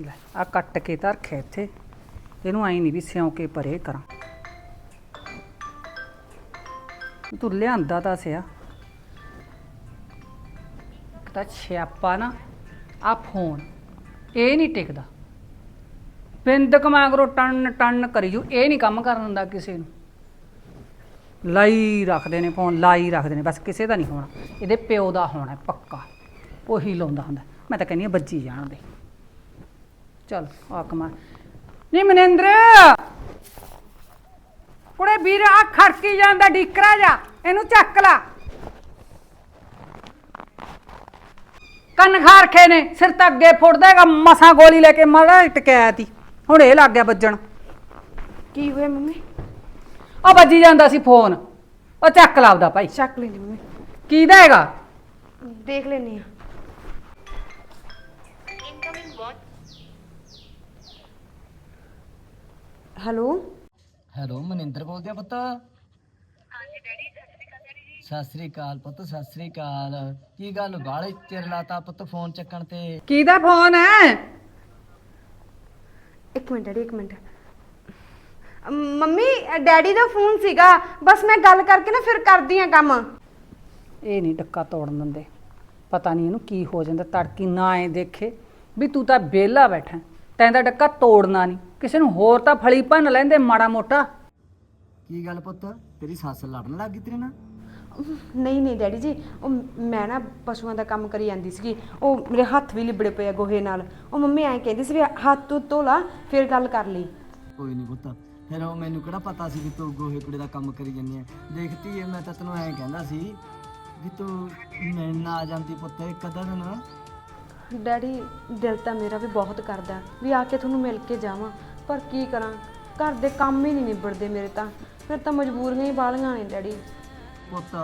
ਲੈ ਆ ਕੱਟ ਕੇ ਤਾਂ ਰੱਖਿਆ ਇੱਥੇ। ਇਹਨੂੰ ਆਈ ਨਹੀਂ ਵੀ ਸਿਉਂ ਕੇ ਪਰੇ ਕਰਾਂ। ਤੂੰ ਲਿਆਂਦਾ ਤਾਂ ਸਿਆ। ਇੱਕ ਤਾਂ ਛਿਆਪਾ ਨਾ, ਆ ਫੋਨ, ਇਹ ਨਹੀਂ ਟਿਕਦਾ। ਬਿੰਦਕ ਮਾਗਰੋ ਟੰਨ ਟੰਨ ਕਰੀ ਜੂ ਇਹ ਨਹੀਂ ਕੰਮ ਕਰਨ ਦਿੰਦਾ ਕਿਸੇ ਨੂੰ। ਲਾਈ ਰੱਖਦੇ ਨੇ ਫੋਨ, ਲਾਈ ਰੱਖਦੇ ਨੇ, ਬਸ ਕਿਸੇ ਦਾ ਨਹੀਂ ਹੋਣਾ। ਇਹਦੇ ਪਿਓ ਦਾ ਹੋਣਾ ਪੱਕਾ, ਉਹੀ ਲਾਉਂਦਾ ਹੁੰਦਾ। ਮੈਂ ਤਾਂ ਕਹਿੰਦੀ ਹਾਂ ਵੱਜੀ ਜਾਣ ਦੇ। ਚਲ, ਆ ਕਮਾ। ਨਹੀਂ ਮਨਿੰਦਰ! ਕੁੜੇ ਵੀਰ ਆ ਖੜਕੀ ਜਾਂਦਾ ਡੀਕਰਾ ਜਾ ਇਹਨੂੰ ਚੱਕ ਲਾ। ਕੰਨ ਖਾਰਖੇ ਨੇ ਸਿਰ ਤਾਂ ਅੱਗੇ ਫੁੱਟਦਾ ਹੈਗਾ ਮਸਾਂ ਗੋਲੀ ਲੈ ਕੇ ਮਾਰਾ ਟਕਿਆ ਤੀ। ਹੁਣ ਇਹ ਲੱਗ ਗਿਆ ਵੱਜਣ। ਕੀ ਹੋਇਆ ਮੰਮੀ? ਉਹ ਵੱਜੀ ਜਾਂਦਾ ਸੀ ਫੋਨ। ਉਹ ਚੱਕ ਲਾ ਆਪਦਾ ਭਾਈ। ਚੱਕ ਲੈਂਦੀ ਮੰਮੀ। ਕਿਹਦਾ ਹੈਗਾ? ਦੇਖ ਲੈਣੀ ਆ ਹੈਲੋ? ਹੈਲੋ ਮਨਿੰਦਰ ਬੋਲਦੇ ਆ ਪੁੱਤ? ਹਾਂਜੀ ਡੈਡੀ ਸਤਿ ਸ੍ਰੀ ਅਕਾਲ ਪੁੱਤ ਸਤਿ ਸ੍ਰੀ ਅਕਾਲ। ਕੀ ਗੱਲ ਬਾਲੇ ਚਿਰ ਲਾਤਾ ਪੁੱਤ ਫੋਨ ਚੱਕਣ ਤੇ? ਕਿਹਦਾ ਫੋਨ ਹੈ? ਇੱਕ ਮਿੰਟ ਡੈਡੀ ਇੱਕ ਮਿੰਟ। ਅਮ, ਮੰਮੀ ਡੈਡੀ ਦਾ ਫੋਨ ਸੀਗਾ। ਬਸ ਮੈਂ ਗੱਲ ਕਰਕੇ ਨਾ ਫਿਰ ਕਰਦੀ ਆ ਕੰਮ। ਇਹ ਨਹੀਂ ਡੱਕਾ ਤੋੜਨ ਦਿੰਦੇ। ਪਤਾ ਨਹੀਂ ਇਹਨੂੰ ਕੀ ਹੋ ਜਾਂਦਾ ਤੜਕੀ ਨਾ ਐ ਦੇਖੇ ਵੀ ਤੂੰ ਤਾਂ ਵਿਹਲਾ ਬੈਠਾ। ਤੈਂ ਦਾ ਡੱਕਾ ਤੋੜਨਾ ਨਹੀਂ। ਕਿਸੇ ਨੂੰ ਹੋਰ ਤਾਂ ਫਲੀ ਭੰਨ ਲੈਂਦੇ ਮਾੜਾ ਮੋਟਾ। ਕੀ ਗੱਲ ਪੁੱਤ? ਤੇਰੀ ਸੱਸ ਲੜਨ ਲੱਗ ਗਈ ਤੇਰੇ ਨਾਲ? ਨਹੀਂ ਨਹੀਂ ਡੈਡੀ ਜੀ ਉਹ ਮੈਂ ਨਾ ਪਸ਼ੂਆਂ ਦਾ ਕੰਮ ਕਰੀ ਜਾਂਦੀ ਸੀਗੀ। ਉਹ ਮੇਰੇ ਹੱਥ ਵੀ ਲਿਬੜੇ ਪਏ ਆ ਗੋਹੇ ਨਾਲ। ਉਹ ਮੰਮੀ ਐਂ ਕਹਿੰਦੀ ਸੀ ਵੀ ਹੱਥ ਤੋਂ ਧੋ ਲਾ ਫਿਰ ਗੱਲ ਕਰ ਲਈ। ਕੋਈ ਨਹੀਂ ਪੁੱਤ ਫਿਰ ਉਹ ਮੈਨੂੰ ਕਿਹੜਾ ਪਤਾ ਸੀ ਵੀ ਤੂੰ ਗੋਹੇ ਕੁੜੇ ਦਾ ਕੰਮ ਕਰੀ ਜੰਨੀ ਐ? ਦੇਖਤੀ ਐ ਮੈਂ ਤਾਂ ਤੈਨੂੰ ਐਂ ਕਹਿੰਦਾ ਸੀ ਵੀ ਤੂੰ ਮਿਲਣ ਆ ਜਾਂਦੀ ਪੁੱਤ ਇੱਕ ਅੱਧਾ ਦਿਨ। ਡੈਡੀ ਦਿਲ ਤਾਂ ਮੇਰਾ ਵੀ ਬਹੁਤ ਕਰਦਾ ਵੀ ਆ ਕੇ ਤੁਹਾਨੂੰ ਮਿਲ ਕੇ ਜਾਵਾਂ। ਪਰ ਕੀ ਕਰਾਂ? ਘਰ ਦੇ ਕੰਮ ਹੀ ਨਹੀਂ ਨਿਬੜਦੇ ਮੇਰੇ ਤਾਂ। ਫਿਰ ਤਾਂ ਮਜਬੂਰੀਆਂ ਹੀ ਬਾਲੀਆਂ ਨੇ, ਡੈਡੀ। ਪੁੱਤ,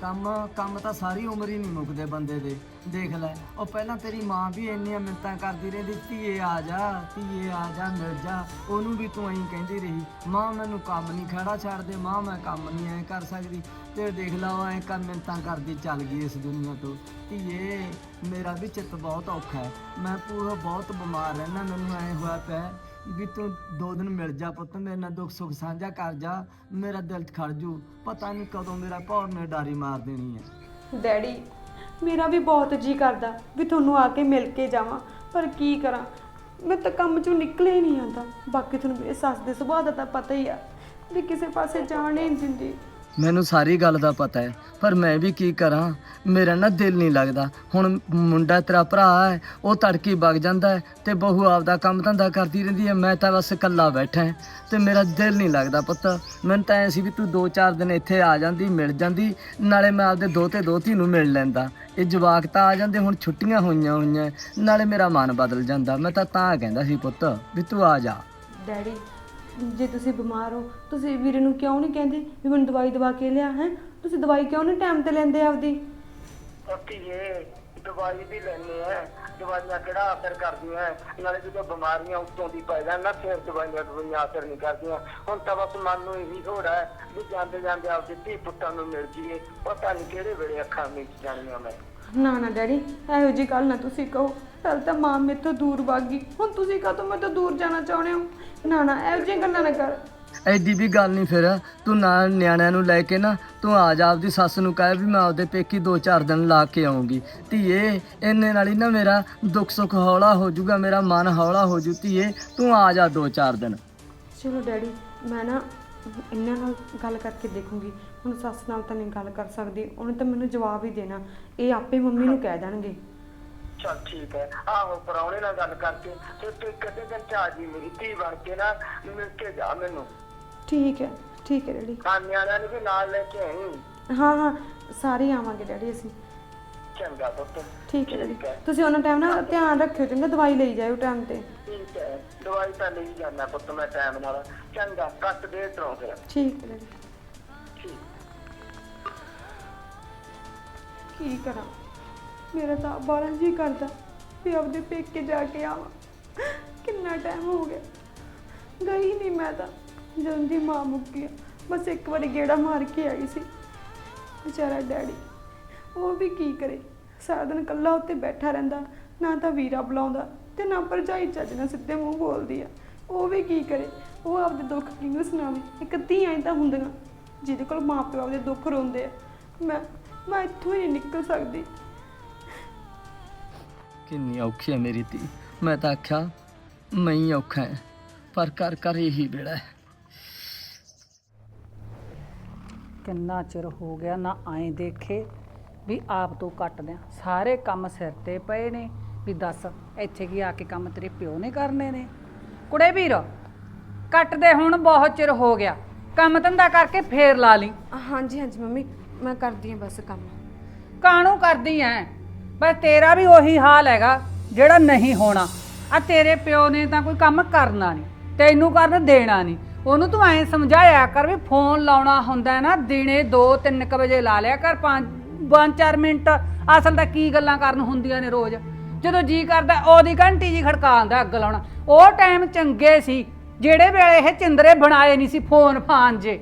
ਕੰਮ ਕੰਮ ਤਾਂ ਸਾਰੀ ਉਮਰ ਹੀ ਨਹੀਂ ਮੁੱਕਦੇ ਬੰਦੇ ਦੇ। ਦੇਖ ਲੈ, ਉਹ ਪਹਿਲਾਂ ਤੇਰੀ ਮਾਂ ਵੀ ਇੰਨੀਆਂ ਮਿੰਤਾਂ ਕਰਦੀ ਰਹਿੰਦੀ, ਧੀਏ ਆ ਜਾ, ਧੀਏ ਆ ਜਾ, ਮਿਲ ਜਾ। ਉਹਨੂੰ ਵੀ ਤੂੰ ਐਂ ਕਹਿੰਦੀ ਰਹੀ, ਮਾਂ ਮੈਨੂੰ ਕੰਮ ਨਹੀਂ ਖੜਾ ਛੱਡਦੇ, ਮਾਂ ਮੈਂ ਕੰਮ ਨਹੀਂ ਐਂ ਕਰ ਸਕਦੀ। ਤੇ ਦੇਖ ਲਾ, ਉਹ ਐਂ ਕਰ ਮਿੰਤਾਂ ਕਰਦੀ ਚੱਲ ਗਈ ਇਸ ਦੁਨੀਆ ਤੋਂ। ਧੀਏ, ਮੇਰਾ ਵੀ ਚਿੱਤ ਬਹੁਤ ਔਖਾ ਹੈ। ਮੈਂ ਪੂਰਾ ਬਹੁਤ ਬਿਮਾਰ ਰਹਿਣਾ ਮੈਨੂੰ ਐਂ ਹੋਇਆ ਪਿਆ ਵੀ ਤੂੰ ਦੋ ਦਿਨ ਮਿਲ ਜਾ ਪੁੱਤ, ਮੇਰੇ ਨਾਲ ਦੁੱਖ ਸੁੱਖ ਸਾਂਝਾ ਕਰ ਜਾ, ਮੇਰਾ ਦਿਲ ਖੜ ਜੂ। ਪਤਾ ਨਹੀਂ ਕਦੋਂ ਮੇਰਾ ਭੌਰ ਨੇ ਡਾਰੀ ਮਾਰ ਦੇਣੀ ਹੈ। ਡੈਡੀ, ਮੇਰਾ ਵੀ ਬਹੁਤ ਜੀ ਕਰਦਾ ਵੀ ਤੁਹਾਨੂੰ ਆ ਕੇ ਮਿਲ ਕੇ ਜਾਵਾਂ, ਪਰ ਕੀ ਕਰਾਂ? ਮੈਂ ਤਾਂ ਕੰਮ ਚੋਂ ਨਿਕਲੇ ਹੀ ਨਹੀਂ ਆਉਂਦਾ ਬਾਕੀ ਤੁਹਾਨੂੰ ਮੇਰੇ ਸੱਸ ਦੇ ਸੁਭਾਅ ਦਾ ਤਾਂ ਪਤਾ ਹੀ ਆ, ਵੀ ਕਿਸੇ ਪਾਸੇ ਜਾਣ ਹੀ ਨਹੀਂ ਦਿੰਦੀ। ਮੈਨੂੰ ਸਾਰੀ ਗੱਲ ਦਾ ਪਤਾ ਹੈ, ਪਰ ਮੈਂ ਵੀ ਕੀ ਕਰਾਂ? ਮੇਰਾ ਨਾ ਦਿਲ ਨਹੀਂ ਲੱਗਦਾ। ਹੁਣ ਮੁੰਡਾ ਤੇਰਾ ਭਰਾ ਹੈ, ਉਹ ਤੜਕੀ ਵਗ ਜਾਂਦਾ ਹੈ ਤੇ ਬਹੂ ਆਪਦਾ ਕੰਮ ਧੰਦਾ ਕਰਦੀ ਰਹਿੰਦੀ ਹੈ, ਮੈਂ ਤਾਂ ਬਸ ਇਕੱਲਾ ਬੈਠਾ ਹਾਂ ਤੇ ਮੇਰਾ ਦਿਲ ਨਹੀਂ ਲੱਗਦਾ ਪੁੱਤ। ਮੈਨੂੰ ਤਾਂ ਐ ਸੀ ਵੀ ਤੂੰ 2-4 ਦਿਨ ਇੱਥੇ ਆ ਜਾਂਦੀ, ਮਿਲ ਜਾਂਦੀ, ਨਾਲੇ ਮੈਂ ਆਪਦੇ ਦੋਤੇ ਦੋਤੀ ਨੂੰ ਮਿਲ ਲੈਂਦਾ। ਇਹ ਜਵਾਕ ਤਾਂ ਆ ਜਾਂਦੇ, ਹੁਣ ਛੁੱਟੀਆਂ ਹੋਈਆਂ ਹੋਈਆਂ, ਨਾਲੇ ਮੇਰਾ ਮਨ ਬਦਲ ਜਾਂਦਾ। ਮੈਂ ਤਾਂ ਤਾਂ ਕਹਿੰਦਾ ਸੀ ਪੁੱਤ ਵੀ ਤੂੰ ਆ ਜਾ। ਡੈਡੀ ਜੇ ਤੁਸੀਂ ਬਿਮਾਰ ਹੋ, ਤੁਸੀਂ ਵੀਰੇ ਨੂੰ ਕਿਉਂ ਨਹੀਂ ਕਹਿੰਦੇ ਵੀ ਮੈਨੂੰ ਦਵਾਈ ਦਵਾ ਕੇ ਲਿਆ, ਹੈ? ਤੁਸੀਂ ਦਵਾਈ ਕਿਉਂ ਨਹੀਂ ਟਾਈਮ ਤੇ ਲੈਂਦੇ ਆਪਦੀ? ਧੀਏ ਦਵਾਈ ਵੀ ਲੈਣੇ ਆ, ਦਵਾਈਆਂ ਕਿਹੜਾ ਅਸਰ ਕਰਦੀਆਂ? ਹੈ? ਨਾਲੇ ਜਦੋਂ ਬਿਮਾਰੀਆਂ ਉੱਤੋਂ ਦੀ ਪੈ ਜਾਣ ਨਾ, ਫਿਰ ਦਵਾਈਆਂ ਦਵਾਈਆਂ ਅਸਰ ਨਹੀਂ ਕਰਦੀਆਂ। ਹੁਣ ਤਾਂ ਬਸ ਮਨ ਨੂੰ ਇਹੀ ਹੋੜਾ ਹੈ ਵੀ ਜਾਂਦੇ ਜਾਂਦੇ ਆਪਦੇ ਧੀ ਪੁੱਤਾਂ ਨੂੰ ਮਿਲ ਜੀਏ ਪਤਾ ਨਹੀਂ ਕਿਹੜੇ ਵੇਲੇ ਅੱਖਾਂ ਮੀਚ ਜਾਣੀਆਂ ਮੈਂ। ਨਾ ਨਾ ਡੈਡੀ ਇਹੋ ਜੀ ਗੱਲ ਨਾ ਤੁਸੀਂ ਕਹੋ। ਪਹਿਲਾਂ ਤਾਂ ਮਾਂ ਮੇਰੇ ਤੋਂ ਦੂਰ ਭੱਗ ਗਈ। ਹੁਣ ਤੁਸੀਂ ਕਾਹਤੋਂ ਮੇਰੇ ਤੋਂ ਦੂਰ ਜਾਣਾ ਚਾਹੁੰਦੇ ਹੋ? ਨਾ ਨਾ ਇਹੋ ਜਿਹੀਆਂ ਗੱਲਾਂ ਨਾ ਕਰ। ਐਡੀ ਵੀ ਗੱਲ ਨਹੀਂ ਫਿਰ। ਤੂੰ ਨਾਲ ਨਿਆਣਿਆਂ ਨੂੰ ਲੈ ਕੇ ਨਾ ਤੂੰ ਆ ਜਾ ਆਪਦੀ ਸੱਸ ਨੂੰ ਕਹੇ ਵੀ ਮੈਂ ਆਪਦੇ ਪੇਕੀ 2-4 ਦਿਨ ਲਾ ਕੇ ਆਉਂਗੀ ਧੀਏ ਇੰਨੇ ਨਾਲ ਹੀ ਨਾ ਮੇਰਾ ਦੁੱਖ ਸੁੱਖ ਹੌਲਾ ਹੋ ਜਾਊਗਾ ਮੇਰਾ ਮਨ ਹੌਲਾ ਹੋ ਜੂ ਧੀਏ ਤੂੰ ਆ ਜਾ 2-4 ਦਿਨ। ਚਲੋ ਡੈਡੀ ਮੈਂ ਨਾ ਇਹਨਾਂ ਨਾਲ ਗੱਲ ਕਰਕੇ ਦੇਖੂੰਗੀ। ਹੁਣ ਸੱਸ ਨਾਲ ਤਾਂ ਨਹੀਂ ਗੱਲ ਕਰ ਸਕਦੀ ਉਹਨੇ ਤਾਂ ਮੈਨੂੰ ਜਵਾਬ ਹੀ ਦੇਣਾ। ਇਹ ਆਪੇ ਮੰਮੀ ਨੂੰ ਕਹਿ ਦੇਣਗੇ। ਚਲ ਠੀਕ ਹੈ। ਆਹੋ ਪਰੌਣੇ ਨਾਲ ਗੱਲ ਕਰਕੇ ਤੇ ਤੂੰ ਕਦੇ ਦਿਨ ਚ ਆ ਜੀ ਮੇਰੀ ਧੀ ਬਣ ਕੇ ਨਾ ਮਿਲ ਕੇ ਜਾ ਮੈਨੂੰ। ਠੀਕ ਹੈ ਠੀਕ ਹੈ ਡੈਡੀ। ਖਾਣਿਆਂ ਨੂੰ ਵੀ ਨਾਲ ਲੈ ਕੇ ਆਈ। ਹਾਂ ਹਾਂ ਸਾਰੇ ਆਵਾਂਗੇ ਡੈਡੀ ਅਸੀਂ। ਚੰਗਾ ਪੁੱਤ। ਠੀਕ ਹੈ ਡੈਡੀ। ਹੈ। ਤੁਸੀਂ ਉਹਨਾਂ ਟਾਈਮ ਨਾਲ ਧਿਆਨ ਰੱਖਿਓ ਚੰਗਾ ਦਵਾਈ ਲਈ ਜਾਇਓ ਟਾਈਮ ਤੇ। ਠੀਕ ਹੈ। ਦਵਾਈ ਤਾਂ ਲਈ ਜਾਂਦਾ ਪੁੱਤ ਮੈਂ ਟਾਈਮ ਨਾਲ। ਚੰਗਾ ਕੱਟ ਦੇ ਤਰੋਂ ਫਿਰ ਠੀਕ ਹੈ ਡੈਡੀ। ਕੀ ਕਰਾਂ? ਮੇਰਾ ਤਾਂ ਬਾਰਾਂ ਜੀ ਕਰਦਾ ਵੀ ਆਪਦੇ ਪੇਕੇ ਜਾ ਕੇ ਆਵਾਂ। ਕਿੰਨਾ ਟਾਈਮ ਹੋ ਗਿਆ? ਗਈ ਨਹੀਂ ਮੈਂ ਤਾਂ। ਜਦੋਂ ਦੀ ਮਾਂ ਮੁੱਕੀ ਬਸ ਇੱਕ ਵਾਰੀ ਗੇੜਾ ਮਾਰ ਕੇ ਆਈ ਸੀ। ਵਿਚਾਰਾ ਡੈਡੀ, ਉਹ ਵੀ ਕੀ ਕਰੇ? ਸਾਰਾ ਦਿਨ ਇਕੱਲਾ ਉੱਤੇ ਬੈਠਾ ਰਹਿੰਦਾ, ਨਾ ਤਾਂ ਵੀਰਾ ਬੁਲਾਉਂਦਾ ਤੇ ਨਾ ਭਰਜਾਈ ਚੱਜ ਨਾਲ ਸਿੱਧੇ ਮੂੰਹ ਬੋਲਦੀ ਆ। ਉਹ ਵੀ ਕੀ ਕਰੇ? ਉਹ ਆਪਦੇ ਦੁੱਖ ਕਿਹਨੂੰ ਸੁਣਾਵੇ? ਇੱਕ ਧੀਆਂ ਹੀ ਤਾਂ ਹੁੰਦੀਆਂ, ਜਿਹਦੇ ਕੋਲ ਮਾਪੇ ਆਪਦੇ ਦੁੱਖ ਰੋਂਦੇ ਆ। ਮੈਂ ਮੈਂ ਇੱਥੋਂ ਹੀ ਨਹੀਂ ਨਿਕਲ ਸਕਦੀ। ਕਿੰਨੀ ਔਖੀ ਹੈ ਮੇਰੀ ਧੀ। ਮੈਂ ਤਾਂ ਆਖਿਆ ਮੈਂ ਹੀ ਔਖਾ ਹੈ ਪਰ ਕਰ ਕਰ ਇਹੀ ਬੇੜਾ ਹੈ। ਕਿੰਨਾ ਚਿਰ ਹੋ ਗਿਆ ਨਾ ਐਂ ਦੇਖੇ ਵੀ ਆਪ ਤੋਂ ਕੱਟ ਦਿਆਂ ਸਾਰੇ ਕੰਮ ਸਿਰ ਤੇ ਪਏ ਨੇ। ਵੀ ਦੱਸ ਇੱਥੇ ਕੀ ਆ ਕੇ ਕੰਮ ਤੇਰੇ ਪਿਓ ਨੇ ਕਰਨੇ ਨੇ? ਕੁੜੇ ਵੀਰ ਕੱਟ ਦੇ ਹੁਣ ਬਹੁਤ ਚਿਰ ਹੋ ਗਿਆ। ਕੰਮ ਧੰਦਾ ਕਰਕੇ ਫੇਰ ਲਾ ਲਈ। ਹਾਂਜੀ ਹਾਂਜੀ ਮੰਮੀ। ਮੈਂ ਕਰਦੀ ਹਾਂ ਬਸ ਕੰਮ। ਕਾਣੂ ਕਰਦੀ ਐ? ਬਸ ਤੇਰਾ ਵੀ ਉਹੀ ਹਾਲ ਹੈਗਾ, ਜਿਹੜਾ ਨਹੀਂ ਹੋਣਾ। ਆ ਤੇਰੇ ਪਿਓ ਨੇ ਤਾਂ ਕੋਈ ਕੰਮ ਕਰਨਾ ਨਹੀਂ, ਤੈਨੂੰ ਕਰਨ ਦੇਣਾ ਨਹੀਂ। ਉਹਨੂੰ ਤੂੰ ਐਂ ਸਮਝਾਇਆ ਕਰ ਵੀ ਫੋਨ ਲਾਉਣਾ ਹੁੰਦਾ ਹੈ ਨਾ, ਦਿਨੇ 2-3 ਵਜੇ ਲਾ ਲਿਆ ਕਰ 5-4 ਮਿੰਟ। ਅਸਲ ਤਾਂ ਕੀ ਗੱਲਾਂ ਕਰਨ ਹੁੰਦੀਆਂ ਨੇ ਰੋਜ਼। ਜਦੋਂ ਜੀ ਕਰਦਾ, ਉਹਦੀ ਘੰਟੀ ਜੀ ਖੜਕਾਉਂਦਾ ਅੱਗ ਲਾਉਣਾ। ਉਹ ਟਾਈਮ ਚੰਗੇ ਸੀ, ਜਿਹੜੇ ਵੇਲੇ ਇਹ ਚਿੰਦਰੇ ਬਣਾਏ ਨਹੀਂ ਸੀ ਫੋਨ ਫਾਨ ਜੇ।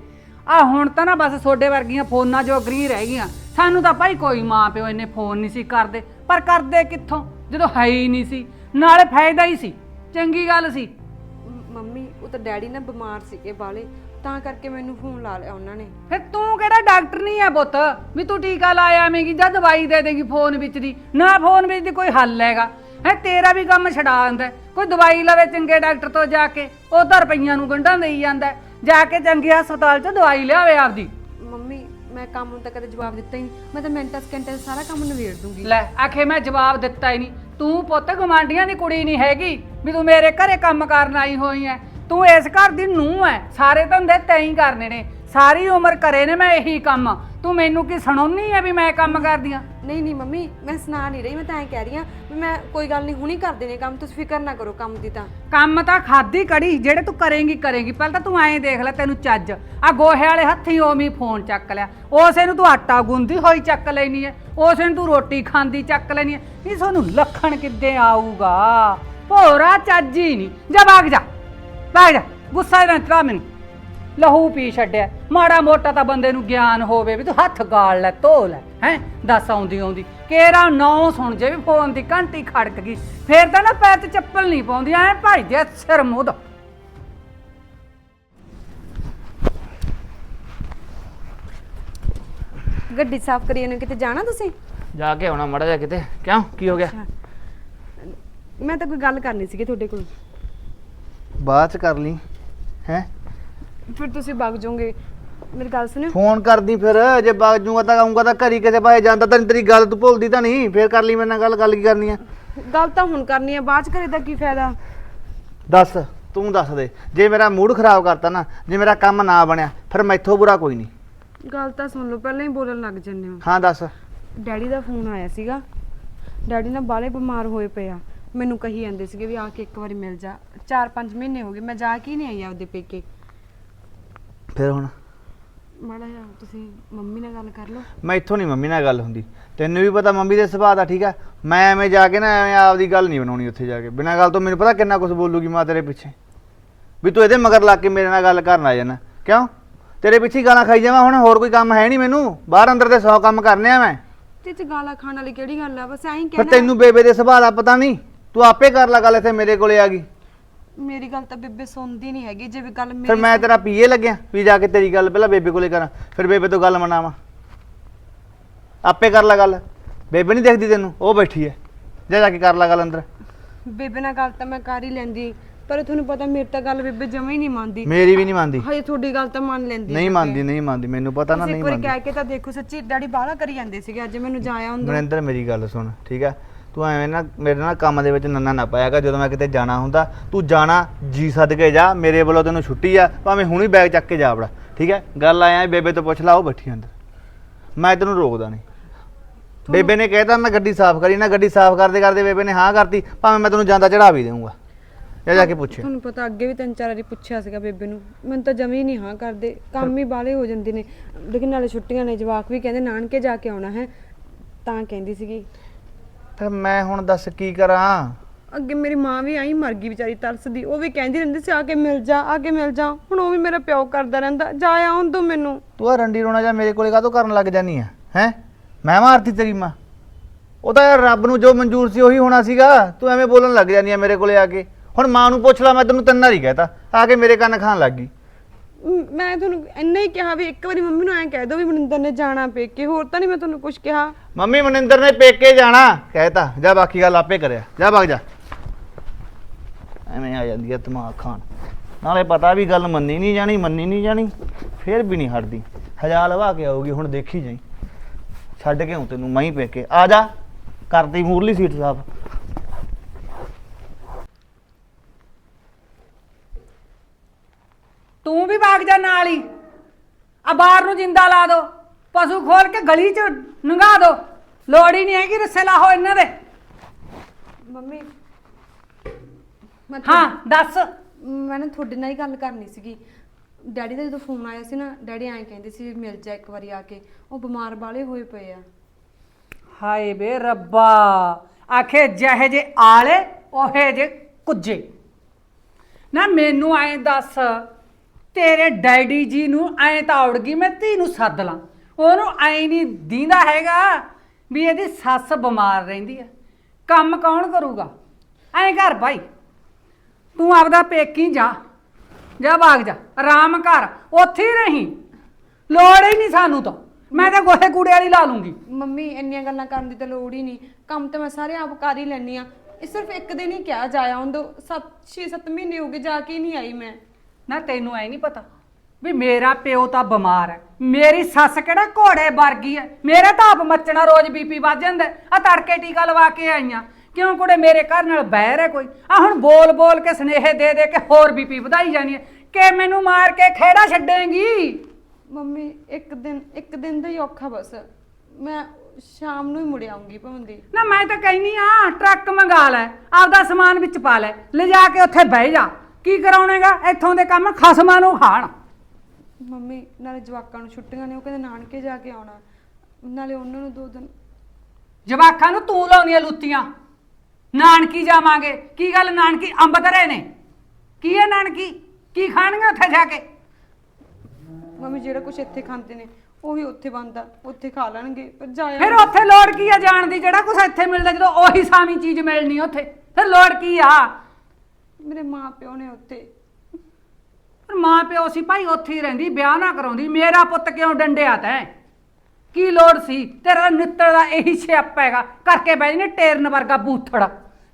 ਆ ਹੁਣ ਤਾਂ ਨਾ ਬਸ ਤੁਹਾਡੇ ਵਰਗੀਆਂ ਫੋਨਾਂ ਜੋ ਅਗਰੀ ਰਹਿ ਗਈਆਂ। ਸਾਨੂੰ ਤਾਂ ਭਾਈ ਕੋਈ ਮਾਂ ਪਿਓ ਇੰਨੇ ਫੋਨ ਨਹੀਂ ਸੀ ਕਰਦੇ। ਪਰ ਕਰਦੇ ਕਿੱਥੋਂ? ਜਦੋਂ ਹੈ ਹੀ ਨਹੀਂ ਸੀ। ਨਾਲੇ ਫਾਇਦਾ ਹੀ ਸੀ। ਚੰਗੀ ਗੱਲ ਸੀ। ਮੰਮੀ ਉਹ ਤਾਂ ਡੈਡੀ ਨਾ ਬਿਮਾਰ ਸੀਗੇ ਬਾਲੇ ਤਾਂ ਕਰਕੇ ਮੈਨੂੰ ਫੋਨ ਲਾ ਲਿਆ ਉਹਨਾਂ ਨੇ। ਫਿਰ ਤੂੰ ਕਿਹੜਾ ਡਾਕਟਰ ਨਹੀਂ ਆ ਪੁੱਤ? ਵੀ ਤੂੰ ਟੀਕਾ ਲਾਇਆ ਆਵੇਂਗੀ ਜਾਂ ਦਵਾਈ ਦੇ ਦੇਂਗੀ ਫੋਨ ਵਿੱਚ ਦੀ। ਨਾ ਫੋਨ ਵਿੱਚ ਦੀ ਕੋਈ ਹੱਲ ਹੈਗਾ। ਹੈ ਤੇਰਾ ਵੀ ਕੰਮ ਛਡਾ ਦਿੰਦਾ। ਕੋਈ ਦਵਾਈ ਲਵੇ ਚੰਗੇ ਡਾਕਟਰ ਤੋਂ ਜਾ ਕੇ ਉਹ ਤਾਂ ਰੁਪਈਆਂ ਨੂੰ ਗੰਢਾਂ ਦੇਈ ਜਾਂਦਾ। ਜਾ ਕੇ ਚੰਗੇ ਹਸਪਤਾਲ 'ਚ ਦਵਾਈ ਲਿਆਵੇ ਆਪਦੀ। ਮੰਮੀ ਮੈਂ ਕੰਮ ਨੂੰ ਤਾਂ ਕਦੇ ਜਵਾਬ ਦਿੱਤਾ ਹੀ ਨਹੀਂ। ਮੈਂ ਤਾਂ ਮਿੰਟਾਂ ਸਕਿੰਟਾਂ 'ਚ ਸਾਰਾ ਕੰਮ ਨਿਬੇੜ ਦੂੰਗੀ। ਲੈ ਆਖੇ ਮੈਂ ਜਵਾਬ ਦਿੱਤਾ ਹੀ ਨਹੀਂ। ਤੂੰ ਪੁੱਤ ਗਵਾਂਡੀਆਂ ਦੀ ਕੁੜੀ ਨਹੀਂ ਹੈਗੀ ਵੀ ਤੂੰ ਮੇਰੇ ਘਰੇ ਕੰਮ ਕਰਨ ਆਈ ਹੋਈ ਐ। ਤੂੰ ਇਸ ਘਰ ਦੀ ਨੂੰਹ ਐ। ਸਾਰੇ ਧੰਦੇ ਤੈਂ ਹੀ ਕਰਨੇ ਨੇ। ਸਾਰੀ ਉਮਰ ਕਰੇ ਨੇ ਮੈਂ ਇਹੀ ਕੰਮ। ਤੂੰ ਮੈਨੂੰ ਕੀ ਸੁਣਾਉਣੀ ਐ ਵੀ ਮੈਂ ਕੰਮ ਕਰਦੀ ਆ? ਨਹੀਂ ਨਹੀਂ ਮੰਮੀ ਮੈਂ ਸੁਣਾ ਨਹੀਂ ਰਹੀ ਮੈਂ ਤਾਂ ਐਂ ਕਹਿ ਰਹੀ ਹਾਂ ਵੀ ਮੈਂ ਕੋਈ ਗੱਲ ਨਹੀਂ ਹੁਣੀ ਕਰ ਦੇਣੇ ਕੰਮ ਤੁਸੀਂ ਫਿਕਰ ਨਾ ਕਰੋ ਕੰਮ ਦੀ ਤਾਂ। ਕੰਮ ਤਾਂ ਖਾਦੀ ਕੜੀ ਜਿਹੜੇ ਤੂੰ ਕਰੇਂਗੀ ਕਰੇਂਗੀ। ਪਹਿਲਾਂ ਤਾਂ ਤੂੰ ਐਂ ਦੇਖ ਲੈ ਤੈਨੂੰ ਚੱਜ। ਆ ਗੋਹੇ ਵਾਲੇ ਹੱਥੀ ਹੀ ਫੋਨ ਚੱਕ ਲਿਆ। ਉਸੇ ਨੂੰ ਤੂੰ ਆਟਾ ਗੁੰਦੀ ਹੋਈ ਚੱਕ ਲੈਣੀ ਐ। ਉਸੇ ਨੂੰ ਤੂੰ ਰੋਟੀ ਖਾਂਦੀ ਚੱਕ ਲੈਣੀ ਐ। ਨਹੀਂ ਸਾਨੂੰ ਲੱਖਣ ਕਿੱਦੇ ਆਊਗਾ? ਭੋਰਾ ਚੱਜ ਹੀ ਨਹੀਂ। ਜਾ ਭਾਗ ਜਾ ਭਾਗ ਜਾ। ਗੁੱਸਾ ਨਾ ਚੜਾ ਮੈਨੂੰ। ਲਹੂ ਪੀ ਛੱਡਿਆ। ਮਾੜਾ ਮੋਟਾ ਤਾਂ ਬੰਦੇ ਨੂੰ ਗਿਆਨ ਹੋਵੇ ਵੀ ਤੂੰ ਹੱਥ ਗਾਲ ਲੈ ਧੋ ਲੈ ਹੈ? ਦੱਸ ਆਉਂਦੀ ਆਉਂਦੀ। ਕੇਰਾ ਨੌ ਸੁਣ ਜੇ ਵੀ ਫੋਨ ਦੀ ਘੰਟੀ ਖੜਕ ਗਈ। ਫੇਰ ਤਾਂ ਨਾ ਪੈਰ ਤੇ ਚੱਪਲ ਨਹੀਂ ਪਾਉਂਦੀ ਐ ਭਾਈ ਦੇ ਸਿਰ ਮੂੰਹ ਦਾ। ਗੱਡੀ ਸਾਫ਼ ਕਰੀ ਉਹਨੇ ਕਿਤੇ ਜਾਣਾ ਤੁਸੀਂ? ਜਾ ਕੇ ਆਉਣਾ ਮੜਾ ਜਾ ਕਿਤੇ। ਕਿਉਂ? ਕੀ ਹੋ ਗਿਆ? ਮੈਂ ਤਾਂ ਕੋਈ ਗੱਲ ਕਰਨੀ ਸੀਗੀ ਤੁਹਾਡੇ ਕੋਲ। ਬਾਅਦ ਚ ਕਰ ਲਈ ਹੈ? ਫਿਰ ਤੁਸੀਂ ਵਗ ਜਾਓਗੇ। ਮੇਰੀ ਗੱਲ ਸੁਣਿਓ। ਫੋਨ ਕਰਦੀ ਫਿਰ ਜੇ ਬਾਗ ਜੂਗਾ ਤਾਂ ਆਉਂਗਾ ਤਾਂ ਘਰੀ ਕਿਸੇ ਪਾਸੇ ਜਾਂਦਾ ਤਾਂ ਤੇਰੀ ਗੱਲ ਤੂੰ ਭੁੱਲਦੀ ਤਾਂ ਨਹੀਂ ਫੇਰ ਕਰ ਲਈ ਮੇਰੇ ਨਾਲ ਗੱਲ ਗੱਲ ਕੀ ਕਰਨੀ ਆ? ਗੱਲ ਤਾਂ ਹੁਣ ਕਰਨੀ ਹੈ ਬਾਅਦ ਚ ਕਰੇ ਤਾਂ ਕੀ ਫਾਇਦਾ? ਦੱਸ ਤੂੰ ਦੱਸ ਦੇ ਜੇ ਮੇਰਾ ਮੂਡ ਖਰਾਬ ਕਰਤਾ ਨਾ ਜੇ ਮੇਰਾ ਕੰਮ ਨਾ ਬਣਿਆ ਫਿਰ ਮੈਥੋਂ ਬੁਰਾ ਕੋਈ ਨਹੀਂ। ਗੱਲ ਤਾਂ ਸੁਣ ਲਓ ਪਹਿਲਾਂ ਹੀ ਬੋਲਣ ਲੱਗ ਜੰਨੇ ਹੋ। ਹਾਂ ਦੱਸ। ਡੈਡੀ ਦਾ ਫੋਨ ਆਇਆ ਸੀਗਾ। ਡੈਡੀ ਨਾ ਬਾਲੇ ਬਿਮਾਰ ਹੋਏ ਪਏ ਆ। ਮੈਨੂੰ ਕਹੀ ਜਾਂਦੇ ਸੀਗੇ ਵੀ ਆ ਕੇ ਇੱਕ ਵਾਰੀ ਮਿਲ ਜਾ। 4-5 ਮਹੀਨੇ ਹੋ ਗਏ ਮੈਂ ਜਾ ਕੇ ਹੀ ਨਹੀਂ ਆਈ ਆਪਦੇ ਪੇਕੇ। ਫਿਰ ਹੁਣ? ਮਾੜਾ ਜਿਹਾ ਤੁਸੀਂ ਮੰਮੀ ਨਾਲ ਗੱਲ ਕਰ ਲਓ। ਮੈਥੋਂ ਨਹੀਂ ਮੰਮੀ ਨਾਲ ਗੱਲ ਹੁੰਦੀ। ਤੈਨੂੰ ਵੀ ਪਤਾ ਮੰਮੀ ਦੇ ਸੁਭਾਅ ਦਾ ਠੀਕ ਆ? ਮੈਂ ਐਵੇਂ ਜਾ ਕੇ ਨਾ ਐਵੇਂ ਆਪਦੀ ਗੱਲ ਨਹੀਂ ਬਣਾਉਣੀ ਉੱਥੇ ਜਾ ਕੇ। ਬਿਨਾਂ ਗੱਲ ਤੋਂ ਮੈਨੂੰ ਪਤਾ ਕਿੰਨਾ ਕੁਝ ਬੋਲੂਗੀ ਮਾਂ ਤੇਰੇ ਪਿੱਛੇ। ਵੀ ਤੂੰ ਇਹਦੇ ਮਗਰ ਲੱਗ ਕੇ ਮੇਰੇ ਨਾਲ ਗੱਲ ਕਰਨ ਆ ਜਾਣਾ ਕਿਉਂ? ਤੇਰੇ ਪਿੱਛੇ ਹੀ ਗਾਲਾਂ ਖਾਈ ਜਾਵਾਂ ਹੁਣ ਹੋਰ ਕੋਈ ਕੰਮ ਹੈ ਨਹੀਂ ਮੈਨੂੰ। ਬਾਹਰ ਅੰਦਰ ਦੇ 100 ਕੰਮ ਕਰਨੇ ਆ ਮੈਂ। ਤੇ ਚ ਗਾਲਾਂ ਖਾਣ ਵਾਲੀ ਕਿਹੜੀ ਗੱਲ ਆ? ਬਸ ਐਂ ਹੀ ਫਿਰ ਕਹਿਣਾ। ਤੈਨੂੰ ਬੇਬੇ ਦੇ ਸੁਭਾਅ ਦਾ ਪਤਾ ਨਹੀਂ। ਤੂੰ ਆਪੇ ਕਰ ਲੈ ਗੱਲ ਇੱਥੇ ਮੇਰੇ ਕੋਲੇ ਆ ਗਈ। ਮੇਰੀ ਗੱਲ ਤਾਂ ਬੇਬੇ ਸੁਣਦੀ ਨਹੀਂ ਹੈਗੀ ਜੇ ਵੀ ਗੱਲ ਫਿਰ ਮੇਰੀ ਮੈਂ ਤੇਰਾ ਪੀਏ ਲੱਗਿਆ ਵੀ ਜਾ ਕੇ ਤੇਰੀ ਗੱਲ ਪਹਿਲਾਂ ਬੇਬੇ ਕੋਲੇ ਕਰਾਂ ਫਿਰ ਬੇਬੇ ਤੋਂ ਗੱਲ ਮਨਾਵਾਂ। ਆਪੇ ਕਰ ਲੈ ਗੱਲ ਬੇਬੇ ਨਹੀਂ ਦੇਖਦੀ ਤੈਨੂੰ ਉਹ ਬੈਠੀ ਐ। ਜਾ ਜਾ ਕੇ ਕਰ ਲੈ ਗੱਲ ਅੰਦਰ। ਬੇਬੇ ਨਾਲ ਗੱਲ ਤਾਂ ਮੈਂ ਕਰ ਹੀ ਲੈਂਦੀ ਪਰ ਤੁਹਾਨੂੰ ਪਤਾ ਮੇਰੀ ਤਾਂ ਗੱਲ ਬੇਬੇ ਜਮਾ ਹੀ ਨਹੀਂ ਮੰਨਦੀ। ਮੇਰੀ ਵੀ ਨਹੀਂ ਮੰਨਦੀ। ਹਜੇ ਤੁਹਾਡੀ ਗੱਲ ਤਾਂ ਮੰਨ ਲੈਂਦੀ ਨਹੀਂ ਮੰਨਦੀ ਨਹੀਂ ਮੰਨਦੀ ਮੈਨੂੰ ਪਤਾ ਨਾ ਤੁਸੀਂ ਨਹੀਂ ਇੱਕ ਵਾਰੀ ਮੰਨਦੀ। ਕਹਿ ਕੇ ਤਾਂ ਦੇਖੋ ਸੱਚੀ ਡੈਡੀ ਬਾਹਲਾ ਕਰੀ ਜਾਂਦੇ ਸੀਗੇ ਅੱਜ ਮੈਨੂੰ ਜਾਇਆ ਹੁੰਦਾ। ਮਨਿੰਦਰ ਮੇਰੀ ਗੱਲ ਸੁਣ ਠੀਕ ਹੈ ਤੂੰ ਐਵੇਂ ਨਾ ਮੇਰੇ ਨਾਲ ਕੰਮ ਦੇ ਵਿੱਚ ਨੰਨਾ ਨਾ ਪਾਇਆਗਾ ਜਦੋਂ ਮੈਂ ਕਿਤੇ ਜਾਣਾ ਹੁੰਦਾ। ਤੂੰ ਜਾਣਾ ਜੀ ਸਦਕੇ ਜਾ ਮੇਰੇ ਵੱਲੋਂ ਤੈਨੂੰ ਛੁੱਟੀ ਆ ਭਾਵੇਂ ਹੁਣੀ ਬੈਗ ਚੱਕ ਕੇ ਜਾ ਵੜਾ। ਠੀਕ ਹੈ? ਗੱਲ ਆਇਆ ਬੇਬੇ ਤੋਂ ਪੁੱਛ ਲਾ ਉਹ ਬੈਠੀ ਅੰਦਰ। ਮੈਂ ਤੈਨੂੰ ਰੋਕਦਾ ਨਹੀਂ। ਬੇਬੇ ਨੇ ਕਹਿਤਾ ਮੈਂ ਗੱਡੀ ਸਾਫ਼ ਕਰੀ ਨਾ ਗੱਡੀ ਸਾਫ਼ ਕਰਦੇ ਕਰਦੇ ਬੇਬੇ ਨੇ ਹਾਂ ਕਰਤੀ ਭਾਵੇਂ ਮੈਂ ਤੈਨੂੰ ਜਾਂਦਾ ਚੜਾ ਵੀ ਦੇਵਾਂਗਾ ਜਾ ਜਾ ਕੇ ਪੁੱਛੇ। ਤੁਹਾਨੂੰ ਪਤਾ ਅੱਗੇ ਵੀ ਤਿੰਨ ਚਾਰ ਵਾਰੀ ਪੁੱਛਿਆ ਸੀਗਾ ਬੇਬੇ ਨੂੰ। ਮੈਨੂੰ ਤਾਂ ਜਮੀ ਨਹੀਂ ਹਾਂ ਕਰਦੇ। ਕੰਮ ਹੀ ਬਾਲੇ ਹੋ ਜਾਂਦੇ ਨੇ। ਲੇਕਿਨ ਨਾਲੇ ਛੁੱਟੀਆਂ ਨੇ ਜਵਾਕ ਵੀ ਕਹਿੰਦੇ ਨਾਨਕੇ ਜਾ ਕੇ ਆਉਣਾ ਹੈ। ਤਾਂ ਕਹਿੰਦੀ ਸੀਗੀ। ਫਿਰ ਮੈਂ ਹੁਣ ਦੱਸ ਕੀ ਕਰਾਂ? ਅੱਗੇ ਮੇਰੀ ਮਾਂ ਵੀ ਆਈ ਮਰ ਗਈ ਵਿਚਾਰੀ ਤਰਸਦੀ। ਉਹ ਵੀ ਕਹਿੰਦੀ ਰਹਿੰਦੀ ਸੀ ਆ ਕੇ ਮਿਲ ਜਾ ਆ ਕੇ ਮਿਲ ਜਾ। ਹੁਣ ਉਹ ਵੀ ਮੇਰਾ ਪਿਓ ਕਰਦਾ ਰਹਿੰਦਾ। ਜਾ ਆਉਣ ਦੋ ਮੈਨੂੰ। ਤੂੰ ਆ ਰੰਡੀ ਰੋਣਾ ਜਾਂ ਮੇਰੇ ਕੋਲੇ ਕਾਹਤੋਂ ਕਰਨ ਲੱਗ ਜਾਨੀ ਆ? ਹੈ? ਮੈਂ ਮਾਰਤੀ ਤੇਰੀ ਮਾਂ। ਉਹ ਤਾਂ ਯਾਰ ਰੱਬ ਨੂੰ ਜੋ ਮਨਜ਼ੂਰ ਸੀ ਉਹੀ ਹੋਣਾ ਸੀਗਾ। ਤੂੰ ਐਵੇਂ ਬੋਲਣ ਲੱਗ ਜਾਨੀ ਆ ਮੇਰੇ ਕੋਲੇ ਆ ਕੇ। ਹੁਣ ਮਾਂ ਨੂੰ ਪੁੱਛ ਲਾ ਮੈਂ ਤੈਨੂੰ ਤਿੰਨ ਵਾਰੀ ਕਹਿਤਾ। ਆ ਕੇ ਮੇਰੇ ਕੰਨ ਖਾਣ ਲੱਗ ਗਈ। ਮ- ਮੈਂ ਤੁਹਾਨੂੰ ਇੰਨਾ ਹੀ ਕਿਹਾ ਵੀ ਇੱਕ ਵਾਰੀ ਮੰਮੀ ਨੂੰ ਐਂ ਕਹਿ ਦੋ ਵੀ ਮਨਿੰਦਰ ਨੇ ਜਾਣਾ ਪੇਕੇ, ਹੋਰ ਤਾਂ ਨਹੀਂ ਮੈਂ ਤੁਹਾਨੂੰ ਕੁਝ ਕਿਹਾ। ਮੰਮੀ, ਮਨਿੰਦਰ ਨੇ ਪੇਕੇ ਜਾਣਾ। ਕਹਿਤਾ ਜਾ ਬਾਕੀ ਗੱਲ ਆਪੇ ਕਰਿਆ। ਜਾ ਵਗ ਜਾ। ਐਵੇਂ ਆ ਜਾਂਦੀ ਆ ਦਿਮਾਗ ਖਾਣ। ਨਾਲੇ ਪਤਾ ਵੀ ਗੱਲ ਮੰਨੀ ਨਹੀਂ ਜਾਣੀ, ਮੰਨੀ ਨਹੀਂ ਜਾਣੀ, ਫੇਰ ਵੀ ਨਹੀਂ ਹਟਦੀ। ਹਜਾ ਲਵਾ ਕੇ ਆਊਗੀ, ਹੁਣ ਦੇਖੀ ਜਾਈ। ਛੱਡ ਕੇ ਆਉਂ ਤੈਨੂੰ, ਮੈਂ ਹੀ ਪੇਕੇ। ਆ ਜਾ ਕਰਦੀ ਮੂਰਲੀ ਸੀਟ ਸਾਫ਼। ਤੂੰ ਵੀ ਭਾਗ ਜਾ ਨਾਲ ਹੀ। ਆ ਬਾਹਰ ਨੂੰ ਜਿੰਦਾ ਲਾ ਦੋ। ਪਸ਼ੂ ਖੋਲ ਕੇ ਗਲੀ 'ਚ ਨੰਗਾ ਦੋ। ਲੋੜ ਹੀ ਨਹੀਂ ਹੈਗੀ ਰੱਸੇ ਲਾਹੋ ਇਹਨਾਂ ਦੇ। ਮੰਮੀ ਮੈਂ ਹਾਂ ਦੱਸ। ਮੈਂ ਨਾ ਤੁਹਾਡੇ ਨਾਲ ਹੀ ਗੱਲ ਕਰਨੀ ਸੀਗੀ। ਡੈਡੀ ਦਾ ਜਦੋਂ ਫੋਨ ਆਇਆ ਸੀ ਨਾ ਡੈਡੀ ਐਂ ਕਹਿੰਦੇ ਸੀ ਵੀ ਮਿਲ ਜਾ ਇੱਕ ਵਾਰੀ ਆ ਕੇ। ਉਹ ਬਿਮਾਰ ਬਾਲੇ ਹੋਏ ਪਏ ਆ। ਹਾਏ ਬੇ ਰੱਬਾ। ਆਖੇ ਜਿਹੇ ਜੇ ਆਲੇ ਉਹੇ ਜੇ ਕੁੱਜੇ। ਨਾ ਮੈਨੂੰ ਐਂ ਦੱਸ ਤੇਰੇ ਡੈਡੀ ਜੀ ਨੂੰ ਐਂ ਤਾਂ ਔੜ ਗਈ, ਮੈਂ ਧੀ ਨੂੰ ਸੱਦ ਲਾਂ। ਉਹਨੂੰ ਐਂ ਨਹੀਂ ਦੀਂਦਾ ਹੈਗਾ ਵੀ ਇਹਦੀ ਸੱਸ ਬਿਮਾਰ ਰਹਿੰਦੀ ਹੈ ਕੰਮ ਕੌਣ ਕਰੂਗਾ? ਐਂ ਘਰ ਭਾਈ। ਤੂੰ ਆਪਦਾ ਪੇਕੀ ਜਾ। ਜਾ ਭਾਗ ਜਾ। ਆਰਾਮ ਘਰ ਉੱਥੇ ਹੀ ਰਹੀਂ। ਲੋੜ ਹੀ ਨਹੀਂ ਸਾਨੂੰ ਤਾਂ। ਮੈਂ ਤਾਂ ਗੋਹੇ ਕੂੜੇ ਵਾਲੀ ਲਾ ਲੂੰਗੀ। ਮੰਮੀ, ਇੰਨੀਆਂ ਗੱਲਾਂ ਕਰਨ ਦੀ ਤਾਂ ਲੋੜ ਹੀ ਨਹੀਂ। ਕੰਮ ਤਾਂ ਮੈਂ ਸਾਰੇ ਆਪ ਕਰ ਹੀ ਲੈਣੀ ਆ ਇਹ ਸਿਰਫ ਇੱਕ ਦਿਨ ਹੀ ਕਿਹਾ ਜਾਇਆ ਉਹਦੋਂ 7 6-7 ਮਹੀਨੇ ਹੋ ਗਏ, ਜਾ ਕੇ ਹੀ ਨਹੀਂ ਆਈ ਮੈਂ। ਨਾ ਤੈਨੂੰ ਐ ਨਹੀਂ ਪਤਾ ਵੀ ਮੇਰਾ ਪਿਓ ਤਾਂ ਬਿਮਾਰ ਹੈ। ਮੇਰੀ ਸੱਸ ਕਿਹੜਾ ਘੋੜੇ ਵਰਗੀ ਹੈ? ਮੇਰੇ ਤਾਂ ਆਪ ਮੱਚਣਾ ਰੋਜ਼ ਬੀਪੀ ਵੱਧ ਜਾਂਦਾ ਆ ਤੜਕੇ ਟੀਕਾ ਲਵਾ ਕੇ ਆਈਆਂ। ਕਿਉਂ ਕੁੜੇ ਮੇਰੇ ਘਰ ਨਾਲ ਬਹਿਰ ਹੈ ਕੋਈ? ਆ ਹੁਣ ਬੋਲ ਬੋਲ ਕੇ ਸਨੇਹ ਦੇ ਦੇ ਕੇ ਹੋਰ ਬੀਪੀ ਵਧਾਈ ਜਾਣੀ ਹੈ। ਕਿ ਮੈਨੂੰ ਮਾਰ ਕੇ ਖੇੜਾ ਛੱਡੇਂਗੀ? ਮੰਮੀ ਇੱਕ ਦਿਨ ਇੱਕ ਦਿਨ ਦਾ ਹੀ ਔਖਾ ਬਸ। ਮੈਂ ਸ਼ਾਮ ਨੂੰ ਹੀ ਮੁੜ ਆਉਂਗੀ ਭਵੰਦੀ ਨਾ ਮੈਂ ਤਾਂ ਕਹਿਨੀ ਆ ਟਰੱਕ ਮੰਗਾ ਲੈ ਆਪਦਾ ਸਮਾਨ ਵਿੱਚ ਪਾ ਲੈ। ਲਿਜਾ ਕੇ ਉੱਥੇ ਬਹਿ ਜਾ। ਕੀ ਕਰਾਉਣੇਗਾ? ਇੱਥੋਂ ਦੇ ਕੰਮ ਖਸਮਾਂ ਨੂੰ ਖਾਣ। ਮੰਮੀ ਨਾਲੇ ਜਵਾਕਾਂ ਨੂੰ ਛੁੱਟੀਆਂ ਨੇ ਉਹ ਕਹਿੰਦੇ ਨਾਨਕੇ ਜਾ ਕੇ ਆਉਣਾ। ਨਾਲੇ ਉਹਨਾਂ ਨੂੰ ਦੋ ਦਿਨ ਜਵਾਕਾਂ ਨੂੰ ਤੂੰ ਲਾਉਣੀਆਂ ਲੁੱਤੀਆਂ। ਨਾਨਕੀ ਜਾਵਾਂਗੇ। ਕੀ ਗੱਲ ਨਾਨਕੀ? ਅੰਬ ਧਰੇ ਨੇ। ਕੀ ਹੈ ਨਾਨਕੀ? ਕੀ ਖਾਣਗੇ ਉੱਥੇ ਜਾ ਕੇ? ਮੰਮੀ ਜਿਹੜਾ ਕੁਝ ਇੱਥੇ ਖਾਂਦੇ ਨੇ ਉਹ ਵੀ ਉੱਥੇ ਬਣਦਾ। ਉੱਥੇ ਖਾ ਲੈਣਗੇ ਪਰ ਜਾਇਆ ਫਿਰ ਉੱਥੇ ਲੋੜ ਕੀ ਆ ਜਾਣ ਦੀ? ਜਿਹੜਾ ਕੁਛ ਇੱਥੇ ਮਿਲਦਾ ਜਦੋਂ ਉਹੀ ਸਾਵੀਂ ਚੀਜ਼ ਮਿਲਣੀ ਉੱਥੇ। ਫਿਰ ਲੋੜ ਕੀ ਆ? ਮੇਰੇ ਮਾਂ ਪਿਓ ਨੇ ਉੱਥੇ। ਪਰ ਮਾਂ ਪਿਓ ਸੀ ਭਾਈ ਉੱਥੇ ਹੀ ਰਹਿੰਦੀ ਵਿਆਹ ਨਾ ਕਰਾਉਂਦੀ। ਮੇਰਾ ਪੁੱਤ ਕਿਉਂ ਡੰਡਿਆ ਤੈਂ? ਕੀ ਲੋੜ ਸੀ? ਤੇਰਾ ਨਿੱਤਰ ਦਾ ਇਹੀ ਸਿਆਪਾ ਹੈਗਾ। ਕਰਕੇ ਬਹਿ ਨੇ ਟੇਰਨ ਵਰਗਾ ਬੂਥੜ।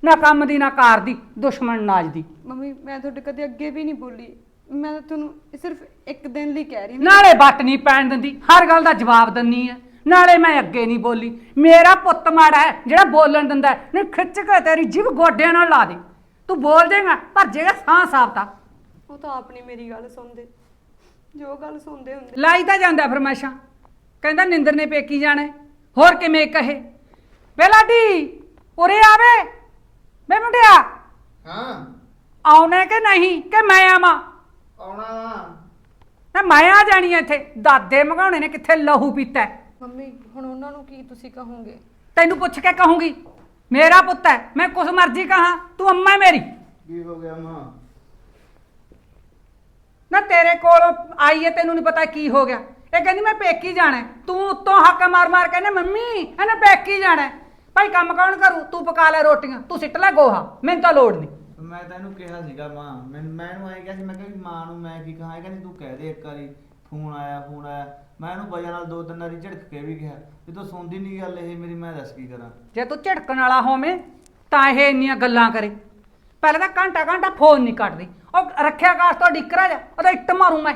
ਨਾ ਕੰਮ ਦੀ ਨਾ ਕਾਰ ਦੀ ਦੁਸ਼ਮਣ ਨਾਜ ਦੀ। ਮੰਮੀ ਮੈਂ ਤੁਹਾਡੇ ਕਦੇ ਅੱਗੇ ਵੀ ਨਹੀਂ ਬੋਲੀ। ਮੈਂ ਤਾਂ ਤੁਹਾਨੂੰ ਸਿਰਫ ਇੱਕ ਦਿਨ ਲਈ ਕਹਿ ਰਹੀ ਹਾਂ। ਨਾਲੇ ਬੱਟ ਨਹੀਂ ਪੈਣ ਦਿੰਦੀ। ਹਰ ਗੱਲ ਦਾ ਜਵਾਬ ਦਿੰਨੀ ਐ ਨਾਲੇ ਮੈਂ ਅੱਗੇ ਨਹੀਂ ਬੋਲੀ। ਮੇਰਾ ਪੁੱਤ ਮਾੜਾ ਹੈ ਜਿਹੜਾ ਬੋਲਣ ਦਿੰਦਾ ਹੈ। ਨਹੀਂ ਖਿੱਚ ਕੇ ਤੇਰੀ ਜਿਭ ਗੋਡਿਆਂ ਨਾਲ ਲਾ ਦੇ। ਤੂੰ ਬੋਲ ਦੇਗਾ ਪਰ ਜਿਹੜਾ ਸਾਹ ਸਾਫਤਾ ਉਹ ਤਾਂ ਆਪ ਨਹੀਂ ਮੇਰੀ ਗੱਲ ਸੁਣਦੇ। ਜੋ ਗੱਲ ਸੁਣਦੇ ਹੁੰਦੇ। ਲਾਈ ਤਾਂ ਜਾਂਦਾ ਫਰਮਾਇਸ਼ਾਂ। ਕਹਿੰਦਾ ਨਿੰਦਰ ਨੇ ਪੇਕੀ ਜਾਣਾ ਹੈ। ਹੋਰ ਕਿਵੇਂ ਕਹੇ? ਵੇ ਲਾਡੀ ਉਰੇ ਆਵੇ। ਵੇ ਮੁੰਡਿਆ। ਹਾਂ। ਆਉਣਾ ਕਿ ਨਹੀਂ? ਕਿ ਮੈਂ ਆਵਾਂ? ਆਉਣਾ ਨਾ ਮੈਂ ਆ ਜਾਣੀ ਐ ਇੱਥੇ। ਦਾਦੇ ਮਗਾਉਣੇ ਨੇ ਕਿੱਥੇ ਲਹੂ ਪੀਤਾ ਹੈ। ਮੰਮੀ ਹੁਣ ਉਹਨਾਂ ਨੂੰ ਕੀ ਤੁਸੀਂ ਕਹੋਗੇ? ਤੈਨੂੰ ਪੁੱਛ ਕੇ ਕਹੂੰਗੀ। ਮੇਰਾ ਪੁੱਤ ਹੈ ਮੈਂ ਕੁਛ ਮਰਜ਼ੀ ਕਹਾ ਤੂੰ ਅੰਮਾ ਹੈ ਮੇਰੀ। ਕੀ ਹੋ ਗਿਆ ਮਾਂ ਨਾ ਤੇਰੇ ਕੋਲ ਆਈ ਹੈ ਤੈਨੂੰ ਨਹੀਂ ਪਤਾ ਕੀ ਹੋ ਗਿਆ। ਇਹ ਕਹਿੰਦੀ ਮੈਂ ਪੇਕੀ ਜਾਣਾ ਹੈ। ਤੂੰ ਉੱਤੋਂ ਹੱਕ ਮਾਰ ਮਾਰ ਕਹਿੰਦੇ ਮੰਮੀ ਇਹਨੇ ਪੇਕੀ ਜਾਣਾ ਹੈ। ਭਾਈ ਕੰਮ ਕੌਣ ਕਰੂ? ਤੂੰ ਪਕਾ ਲੈ ਰੋਟੀਆਂ ਤੂੰ ਸਿੱਟ ਲੈ ਗੋਹਾ ਮੈਨੂੰ ਤਾਂ ਲੋੜ ਨਹੀਂ। ਮੈਂ ਤੈਨੂੰ ਕਿਹਾ ਸੀਗਾ ਮਾਂ ਮੈਂ ਮੈਂ ਇਹਨੂੰ ਆਏ ਕਿਹਾ ਸੀ ਮੈਂ ਕਿਹਾ ਵੀ ਮਾਂ ਨੂੰ ਮੈਂ ਕੀ ਕਹਾਂ ਇਹ ਕਹਿੰਦੀ ਤੂੰ ਕਹਿ ਦੇ ਇੱਕ ਵਾਰੀ। ਫੋਨ ਆਇਆ ਫੋਨ ਆਇਆ। ਮੈਂ ਇਹਨੂੰ ਵਜ੍ਹਾ ਨਾਲ ਦੋ ਤਿੰਨ ਵਾਰੀ ਝਿੜਕ ਕੇ ਵੀ ਕਿਹਾ ਵੀ ਤੂੰ ਸੁਣਦੀ ਨਹੀਂ ਗੱਲ ਇਹ ਮੇਰੀ ਮੈਂ ਦੱਸ ਕੀ ਕਰਾਂ? ਜੇ ਤੂੰ ਝਟਕਣ ਵਾਲਾ ਹੋਵੇਂ ਤਾਂ ਇਹ ਇੰਨੀਆਂ ਗੱਲਾਂ ਕਰੇ। ਪਹਿਲਾਂ ਤਾਂ ਘੰਟਾ ਘੰਟਾ ਫੋਨ ਨਹੀਂ ਕੱਟਦੀ। ਉਹ ਰੱਖਿਆ ਕਾਸ ਤੋਂ ਡਿੱਕਰਾ ਜਾ ਉਹਦਾ ਇੱਟ ਮਾਰੂ ਮੈਂ।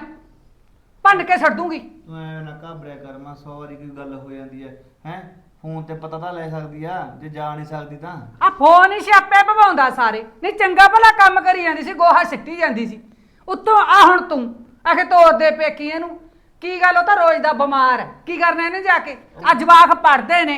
ਭੰਨ ਕੇ ਛੱਡ ਦੂੰਗੀ ਤੂੰ ਐਵੇਂ ਨਾ ਘਾਬਰਿਆ ਕਰ ਮਾਂ ਸੌ ਵਾਰੀ ਕੋਈ ਗੱਲ ਹੋ ਜਾਂਦੀ ਹੈ ਹੈ? ਫੋਨ ਤੇ ਪਤਾ ਤਾਂ ਲੈ ਸਕਦੀ ਆ ਜੇ ਜਾ ਨਹੀਂ ਸਕਦੀ ਤਾਂ। ਆ ਫੋਨ ਹੀ ਛਾਪੇ ਭਵਾਉਂਦਾ ਸਾਰੇ। ਨਹੀਂ ਚੰਗਾ ਭਲਾ ਕੰਮ ਕਰੀ ਜਾਂਦੀ ਸੀ ਗੋਹਾ ਸਿੱਟੀ ਜਾਂਦੀ ਸੀ। ਉੱਤੋਂ ਆ ਹੁਣ ਤੂੰ। ਆਖੇ ਤੋਰ ਦੇ ਪੇਕੀ ਇਹਨੂੰ ਕੀ ਗੱਲ, ਉਹ ਤਾਂ ਰੋਜ਼ ਦਾ ਬਿਮਾਰ ਹੈ। ਕੀ ਕਰਨਾ ਇਹਨੇ ਜਾ ਕੇ? ਆ ਜਵਾਕ ਪੜਦੇ ਨੇ।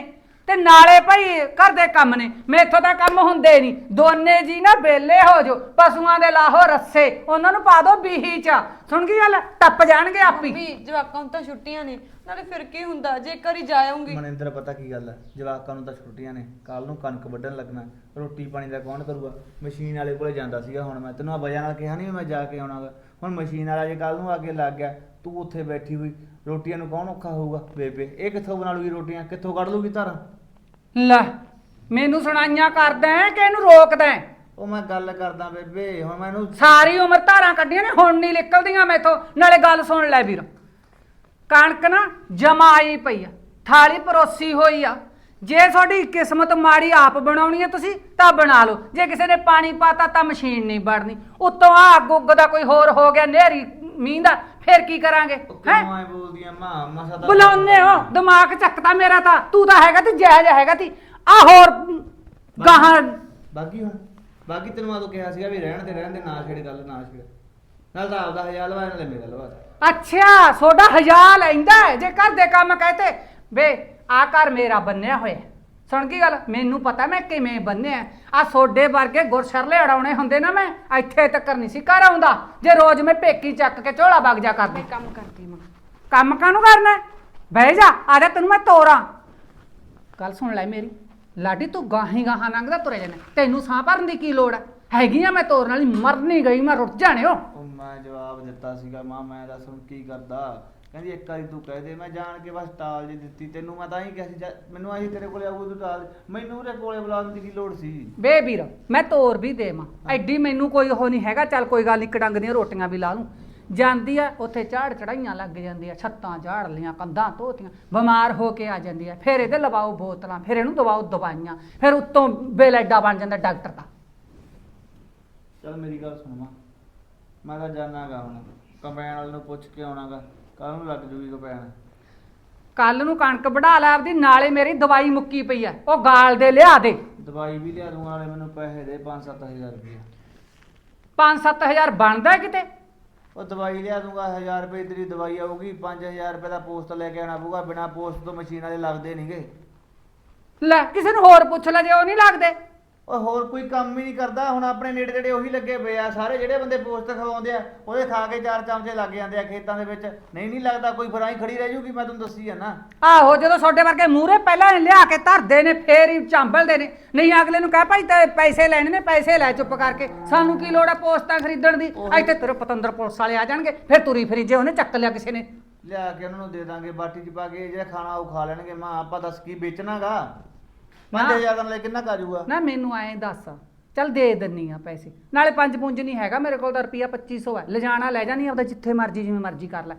ਤੇ ਨਾਲੇ ਭਾਈ ਘਰ ਦੇ ਕੰਮ ਨੇ ਮੇਥੋਂ ਤਾਂ ਕੰਮ ਹੁੰਦੇ ਨਹੀਂ। ਦੋਨੇ ਜੀ ਨਾ ਬੇਲੇ ਹੋ ਜੋ ਪਸ਼ੂਆਂ ਦੇ ਲਾਹੋ ਰੱਸੇ ਉਹਨਾਂ ਨੂੰ ਪਾ ਦੋ ਬੀਹੀ ਚ ਸੁਣ ਗਈ ਗੱਲ? ਟੱਪ ਜਾਣਗੇ ਆਪੀ। ਵੀ ਜਵਾਕਾਂ ਨੂੰ ਤਾਂ ਛੁੱਟੀਆਂ ਨੇ ਨਾਲੇ ਫਿਰ ਕੀ ਹੁੰਦਾ ਜੇ ਇੱਕ ਵਾਰੀ ਜਾ ਆਉਂਗੀ ਮਨਿੰਦਰ ਪਤਾ ਕੀ ਗੱਲ ਹੈ? ਜਵਾਕਾਂ ਨੂੰ ਤਾਂ ਛੁੱਟੀਆਂ ਨੇ ਕੱਲ ਨੂੰ ਕਣਕ ਵੱਢਣ ਲੱਗਣਾ ਰੋਟੀ ਪਾਣੀ ਦਾ ਕੌਣ ਕਰੂਗਾ? ਮਸ਼ੀਨ ਵਾਲੇ ਕੋਲੇ ਜਾਂਦਾ ਸੀਗਾ ਹੁਣ ਮੈਂ ਤੈਨੂੰ ਆ ਵਜ੍ਹਾ ਨਾਲ ਕਿਹਾ ਨਹੀਂ ਮੈਂ ਜਾ ਕੇ ਆਉਣਾਗਾ? ਹੁਣ ਮਸ਼ੀਨ ਵਾਲਾ ਜੇ ਕੱਲ ਨੂੰ ਆ ਕੇ ਲੱਗ ਗਿਆ ਤੂੰ ਉੱਥੇ ਬੈਠੀ ਹੋਈ ਰੋਟੀਆਂ ਨੂੰ ਕੌਣ ਔਖਾ ਹੋਊਗਾ? ਬੇਬੇ ਇਹ ਕਿੱਥੋਂ ਬਣਾ ਲੂਗੀ ਰੋਟੀਆਂ? ਕਿੱਥੋਂ ਕੱਢ ਲੂਗੀ ਧਾਰਾਂ? ਲੈ ਮੈਨੂੰ ਸੁਣਾਈਆਂ ਕਰਦਾ ਹੈ ਕਿ ਇਹਨੂੰ ਰੋਕਦਾ ਹੈ? ਉਹ ਮੈਂ ਗੱਲ ਕਰਦਾ ਬੇਬੇ ਹੁਣ ਮੈਨੂੰ ਸਾਰੀ ਉਮਰ ਧਾਰਾਂ ਕੱਢੀਆਂ ਨੇ ਹੁਣ ਨਹੀਂ ਨਿਕਲਦੀਆਂ ਮੈਥੋਂ। ਨਾਲੇ ਗੱਲ ਸੁਣ ਲੈ ਵੀਰ। ਕਣਕ ਨਾ ਜਮਾਈ ਪਈ ਆ ਥਾਲੀ ਪਰੋਸੀ ਹੋਈ ਆ। ਜੇ ਤੁਹਾਡੀ ਕਿਸਮਤ ਮਾੜੀ ਆਪ ਬਣਾਉਣੀ ਹੈ ਤੁਸੀਂ ਤਾਂ ਬਣਾ ਲਓ। ਜੇ ਕਿਸੇ ਨੇ ਪਾਣੀ ਪਾਤਾ ਤਾਂ ਮਸ਼ੀਨ ਨਹੀਂ ਵੜਨੀ। ਉੱਤੋਂ ਆ ਗੁੱਗ ਦਾ ਕੋਈ ਹੋਰ ਹੋ ਗਿਆ ਨਹਿਰੀ ਮੀਂਹ ਦਾ ਫਿਰ ਕੀ ਕਰਾਂਗੇ? ਉਹ ਹੈ? ਕਿਉਂ ਐ ਬੋਲਦੀ ਆ? ਮਾਂ ਮਸਾ ਤਾਂ ਬੁਲਾਉਂਦੇ ਹੋ। ਦਿਮਾਗ ਚੱਕਦਾ ਮੇਰਾ ਤਾਂ। ਤੂੰ ਤਾਂ ਹੈਗਾ ਤੇ ਜਾਇਜ਼ ਹੈਗਾ ਤੀ। ਆ ਹੋਰ ਗਾਹਾਂ ਬਾਕੀ ਹੁਣ। ਬਾਕੀ ਤੈਨੂੰ ਮੈਂ ਤਾਂ ਕਿਹਾ ਸੀਗਾ ਵੀ ਰਹਿਣ ਦੇ ਰਹਿਣ ਦੇ ਨਾ ਛੇੜ ਗੱਲ ਨਾ ਛੇੜ। ਨਾਲ ਤਾਂ ਆਪਦਾ ਹਜ਼ਾਰ ਲਵਾ ਨਾਲੇ ਮੇਰਾ ਲਵਾ ਅੱਛਾ ਸੋਡਾ ਹਜ਼ਾਰ ਲੈਂਦਾ ਹੈ, ਜੇ ਘਰ ਦੇ ਕੰਮ ਕਹਤੇ ਵੇ ਆ ਘਰ ਮੇਰਾ ਬੰਨਿਆ ਹੋਇਆ। ਹੈ। ਸੁਣ ਕੀ ਗੱਲ? ਮੈਨੂੰ ਪਤਾ ਮੈਂ ਕਿਵੇਂ ਬੰਨਿਆ ਆ ਸੋਡੇ ਵਰਗੇ ਗੁਰਸ਼ਰਲੇ ਅੜਾਉਣੇ ਹੁੰਦੇ ਨਾ ਮੈਂ ਇੱਥੇ ਤੱਕ ਨਹੀਂ ਸੀ ਘਰ ਆਉਂਦਾ। ਜੇ ਰੋਜ਼ ਮੈਂ ਪੇਕੀ ਚੱਕ ਕੇ ਝੋਲਾ ਵਗ ਜਾ ਕਰਦੀ। ਕੰਮ ਕਰਦੀ ਮਾਂ ਕੰਮ ਕਾਹਨੂੰ ਕਰਨਾ ਹੈ? ਬਹਿ ਜਾ ਆ ਜਾ ਤੈਨੂੰ ਮੈਂ ਤੋਰਾਂ। ਗੱਲ ਸੁਣ ਲੈ ਮੇਰੀ ਲਾਡੀ ਤੂੰ ਗਾਹੀ ਗਾਹਾਂ ਲੰਘਦਾ ਤੁਰੇ ਜਾਣਾ ਤੈਨੂੰ ਸਾਹ ਭਰਨ ਦੀ ਕੀ ਲੋੜ ਹੈ? ਹੈਗੀ ਆ ਮੈਂ ਤੋਰਨ ਵਾਲੀ ਮਰ ਨਹੀਂ ਗਈ ਮੈਂ ਰੁੱਟ ਜਾਣਿਓ ਉਹ ਮੈਂ ਜਵਾਬ ਦਿੱਤਾ ਸੀਗਾ ਮਾਂ ਮੈਂ ਦੱਸ ਹੁਣ ਕੀ ਕਰਦਾ? ਕਹਿੰਦੀ ਇੱਕ ਵਾਰੀ ਤੂੰ ਕਹਿ ਦੇ ਮੈਂ ਜਾਣ ਕੇ ਬਸ ਟਾਲ ਜੀ ਦਿੱਤੀ ਤੈਨੂੰ ਮੈਂ ਤਾਂ ਹੀ ਕਿਹਾ ਸੀ ਜਾ- ਮੈਨੂੰ ਆਹੀ ਤੇਰੇ ਕੋਲੇ ਆਊ ਤੂੰ ਟਾਲ ਮੈਨੂੰ ਉਹਦੇ ਕੋਲੇ ਬੁਲਾਉਣ ਦੀ ਕੀ ਲੋੜ ਸੀ? ਵੇ ਵੀਰ ਮੈਂ ਤੋਰ ਵੀ ਦੇਵਾਂ। ਐਡੀ ਮੈਨੂੰ ਕੋਈ ਉਹ ਨਹੀਂ ਹੈਗਾ ਚੱਲ ਕੋਈ ਗੱਲ ਨਹੀਂ ਕੜੰਗ ਦੀਆਂ ਰੋਟੀਆਂ ਵੀ ਲਾ ਲੂੰ। ਜਾਂਦੀ ਆ ਉੱਥੇ ਝਾੜ ਚੜਾਈਆਂ ਲੱਗ ਜਾਂਦੀਆਂ ਛੱਤਾਂ ਝਾੜ ਲੀਆਂ ਕੰਧਾਂ ਧੋਤੀਆਂ ਬਿਮਾਰ ਹੋ ਕੇ ਆ ਜਾਂਦੀ ਆ। ਫਿਰ ਇਹਦੇ ਲਵਾਓ ਬੋਤਲਾਂ ਫਿਰ ਇਹਨੂੰ ਦਵਾਓ ਦਵਾਈਆਂ ਫਿਰ ਉੱਤੋਂ ਬਿੱਲ ਐਡਾ ਬਣ ਜਾਂਦਾ ਡਾਕਟਰ ਦਾ। ਚਲ ਮੇਰੀ ਗੱਲ ਸੁਣ ਮਾਂ ਮੈਂ ਤਾਂ ਜਾਣਾਗਾ ਹੁਣ ਕੰਬਾਈਨ ਵਾਲੇ ਨੂੰ ਪੁੱਛ ਕੇ ਆਉਣਾਗਾ। ਕੱਲ ਨੂੰ ਲੱਗ ਜੂਗੀ ਕੰਬਾਈਨ ਕੱਲ ਨੂੰ ਕਣਕ ਵਢਾ ਲੈ ਆਪਦੀ ਨਾਲੇ ਮੇਰੀ ਦਵਾਈ ਮੁੱਕੀ ਪਈ ਆ। ਉਹ ਗਾਲ ਦੇ ਲਿਆ ਦੇ। ਦਵਾਈ ਵੀ ਲਿਆ ਦੂੰ ਨਾਲੇ ਮੈਨੂੰ ਪੈਸੇ ਦੇ 5-7000 ਰੁਪਏ 5-7000 ਬਣਦਾ ਕਿਤੇ? ਉਹ ਦਵਾਈ ਲਿਆ ਦੂੰਗਾ 1000 ਰੁਪਏ ਤੇਰੀ ਦਵਾਈ ਆਊਗੀ 5000 ਰੁਪਏ ਦਾ ਪੋਸਟ ਲੈ ਕੇ ਆਣਾ ਪਊਗਾ ਬਿਨਾ ਪੋਸਟ ਤੋਂ ਮਸ਼ੀਨ ਵਾਲੇ ਲੱਗਦੇ ਨਹੀਂਗੇ ਲੈ ਕਿਸੇ ਨੂੰ ਹੋਰ ਪੁੱਛ ਲੈ ਜੇ ਉਹ ਨਹੀਂ ਲੱਗਦੇ। ਉਹ ਹੋਰ ਕੋਈ ਕੰਮ ਹੀ ਨਹੀਂ ਕਰਦਾ ਹੁਣ ਆਪਣੇ ਨੇੜੇ ਤੇੜੇ ਉਹੀ ਲੱਗੇ ਪਏ ਆ ਸਾਰੇ ਜਿਹੜੇ ਬੰਦੇ ਪੋਸਟ ਖਵਾਉਂਦੇ ਆ ਉਹਦੇ ਖਾ ਕੇ ਚਾਰ ਚਮਚੇ ਲੱਗ ਜਾਂਦੇ ਆ ਖੇਤਾਂ ਦੇ ਵਿੱਚ। ਨਹੀਂ ਨਹੀਂ ਲੱਗਦਾ ਕੋਈ ਫਰਾਈ ਖੜੀ ਰਹਿ ਜੂਗੀ ਮੈਂ ਤੁਹਾਨੂੰ ਦੱਸੀ ਆ ਨਾ ਆਹੋ ਜਦੋਂ ਤੁਹਾਡੇ ਵਰਗੇ ਮੂਹਰੇ ਪਹਿਲਾਂ ਲਿਆ ਕੇ ਧਰਦੇ ਨੇ ਫੇਰ ਹੀ ਚਾਂਬਲਦੇ ਨੇ। ਨਹੀਂ ਅਗਲੇ ਨੂੰ ਕਹਿ ਭਾਈ ਤੇ ਪੈਸੇ ਲੈਣੇ ਨੇ ਪੈਸੇ ਲੈ ਚੁੱਪ ਕਰਕੇ। ਸਾਨੂੰ ਕੀ ਲੋੜ ਹੈ ਪੋਸਟਾਂ ਖਰੀਦਣ ਦੀ? ਇੱਥੇ ਤੇਰੇ ਪਤੰਦਰ ਪੁਲਿਸ ਵਾਲੇ ਆ ਜਾਣਗੇ ਫਿਰ ਤੁਰੀ ਫਿਰੀ ਜੇ ਉਹਨੇ ਚੱਕ ਲਿਆ ਕਿਸੇ ਨੇ। ਲਿਆ ਕੇ ਉਹਨਾਂ ਨੂੰ ਦੇ ਦਾਂਗੇ ਬਾਟੀ 'ਚ ਪਾ ਕੇ ਜਿਹੜਾ ਖਾਣਾ ਉਹ ਖਾ ਲੈਣਗੇ। ਮਾਂ ਆਪਾਂ ਦੱਸ ਕੀ ਵੇਚਣਾਗਾ? 5000 ਦਾ ਲੈ ਕਿੰਨਾ ਕਾਜੂਗਾ ਨਾ ਮੈਨੂੰ ਐਂ ਦੱਸ ਚੱਲ ਦੇ ਦਿੰਨੀ ਆ ਪੈਸੇ। ਨਾਲੇ ਪੰਜ ਪੁੰਜ ਨਹੀਂ ਹੈਗਾ ਮੇਰੇ ਕੋਲ ਤਾਂ ਰੁਪਿਆ 2500 ਹੈ ਲਿਜਾਣਾ ਲੈ ਜਾਣੀ ਆਪਦਾ ਜਿੱਥੇ ਮਰਜ਼ੀ ਜਿਵੇਂ ਮਰਜ਼ੀ ਕਰ ਲੈ।